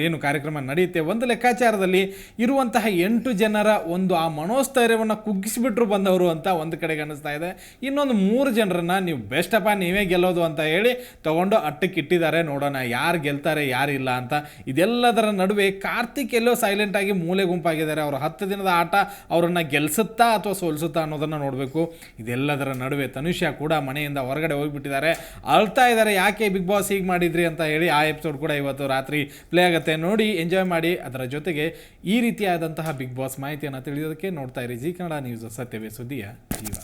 ಏನು ಕಾರ್ಯಕ್ರಮ ನಡೆಯುತ್ತೆ. ಒಂದು ಲೆಕ್ಕಾಚಾರದಲ್ಲಿ ಇರುವಂತಹ ಎಂಟು ಜನರ ಒಂದು ಆ ಮನೋಸ್ಥೈರ್ಯವನ್ನು ಕುಗ್ಗಿಸಿಬಿಟ್ರು ಬಂದವರು ಅಂತ ಒಂದು ಕಡೆಗೆ ಅನ್ನಿಸ್ತಾ ಇದೆ. ಇನ್ನೊಂದು ಮೂರು ಜನರನ್ನು ನೀವು ಬೆಸ್ಟಪ್ಪ ನೀವೇ ಗೆಲ್ಲೋದು ಅಂತ ಹೇಳಿ ತೊಗೊಂಡು ಅಟ್ಟಕ್ಕೆ ಇಟ್ಟಿದ್ದಾರೆ ನೋಡೋಣ ಯಾರು ಗೆಲ್ತಾರೆ ಯಾರಿಲ್ಲ ಅಂತ. ಇದೆಲ್ಲದರ ನಡುವೆ ಕಾರ್ತಿಕ್ ಎಲ್ಲೋ ಸೈಲೆಂಟ್ ಆಗಿ ಮೂಲೆ ಗುಂಪಾಗಿದ್ದಾರೆ. ಅವರು ಹತ್ತು ದಿನದ ಆಟ ಅವರನ್ನು ಗೆಲ್ಸುತ್ತಾ ಅಥವಾ ಸೋಲಿಸುತ್ತಾ ಅನ್ನೋದನ್ನು ನೋಡಬೇಕು. ಇದೆಲ್ಲದರ ನಡುವೆ ತನುಷ್ಯ ಕೂಡ ಮನೆಯಿಂದ ಹೊರಗಡೆ ಹೋಗಿಬಿಟ್ಟಿದ್ದಾರೆ. ಅಳ್ತಾ ಇದ್ದಾರೆ ಯಾಕೆ ಬಿಗ್ ಬಾಸ್ ಹೀಗೆ ಮಾಡಿದ್ರಿ ಅಂತ ಹೇಳಿ ಆ ಎಪಿಸೋಡ್ ಕೂಡ ಇವತ್ತು ರಾತ್ರಿ ಪ್ಲೇ ಆಗುತ್ತೆ. ನೋಡಿ ಎಂಜಾಯ್ ಮಾಡಿ. ಅದರ ಜೊತೆಗೆ ಈ ರೀತಿಯಾದಂತಹ ಬಿಗ್ ಬಾಸ್ ಮಾಹಿತಿಯನ್ನು ತಿಳಿಯೋದಕ್ಕೆ ನೋಡ್ತಾ ಇರಿ. ಜಿ ಕನ್ನಡ ನ್ಯೂಸ್ ಸತ್ಯವೇ ಸುದ್ದಿಯ ಜೀವ.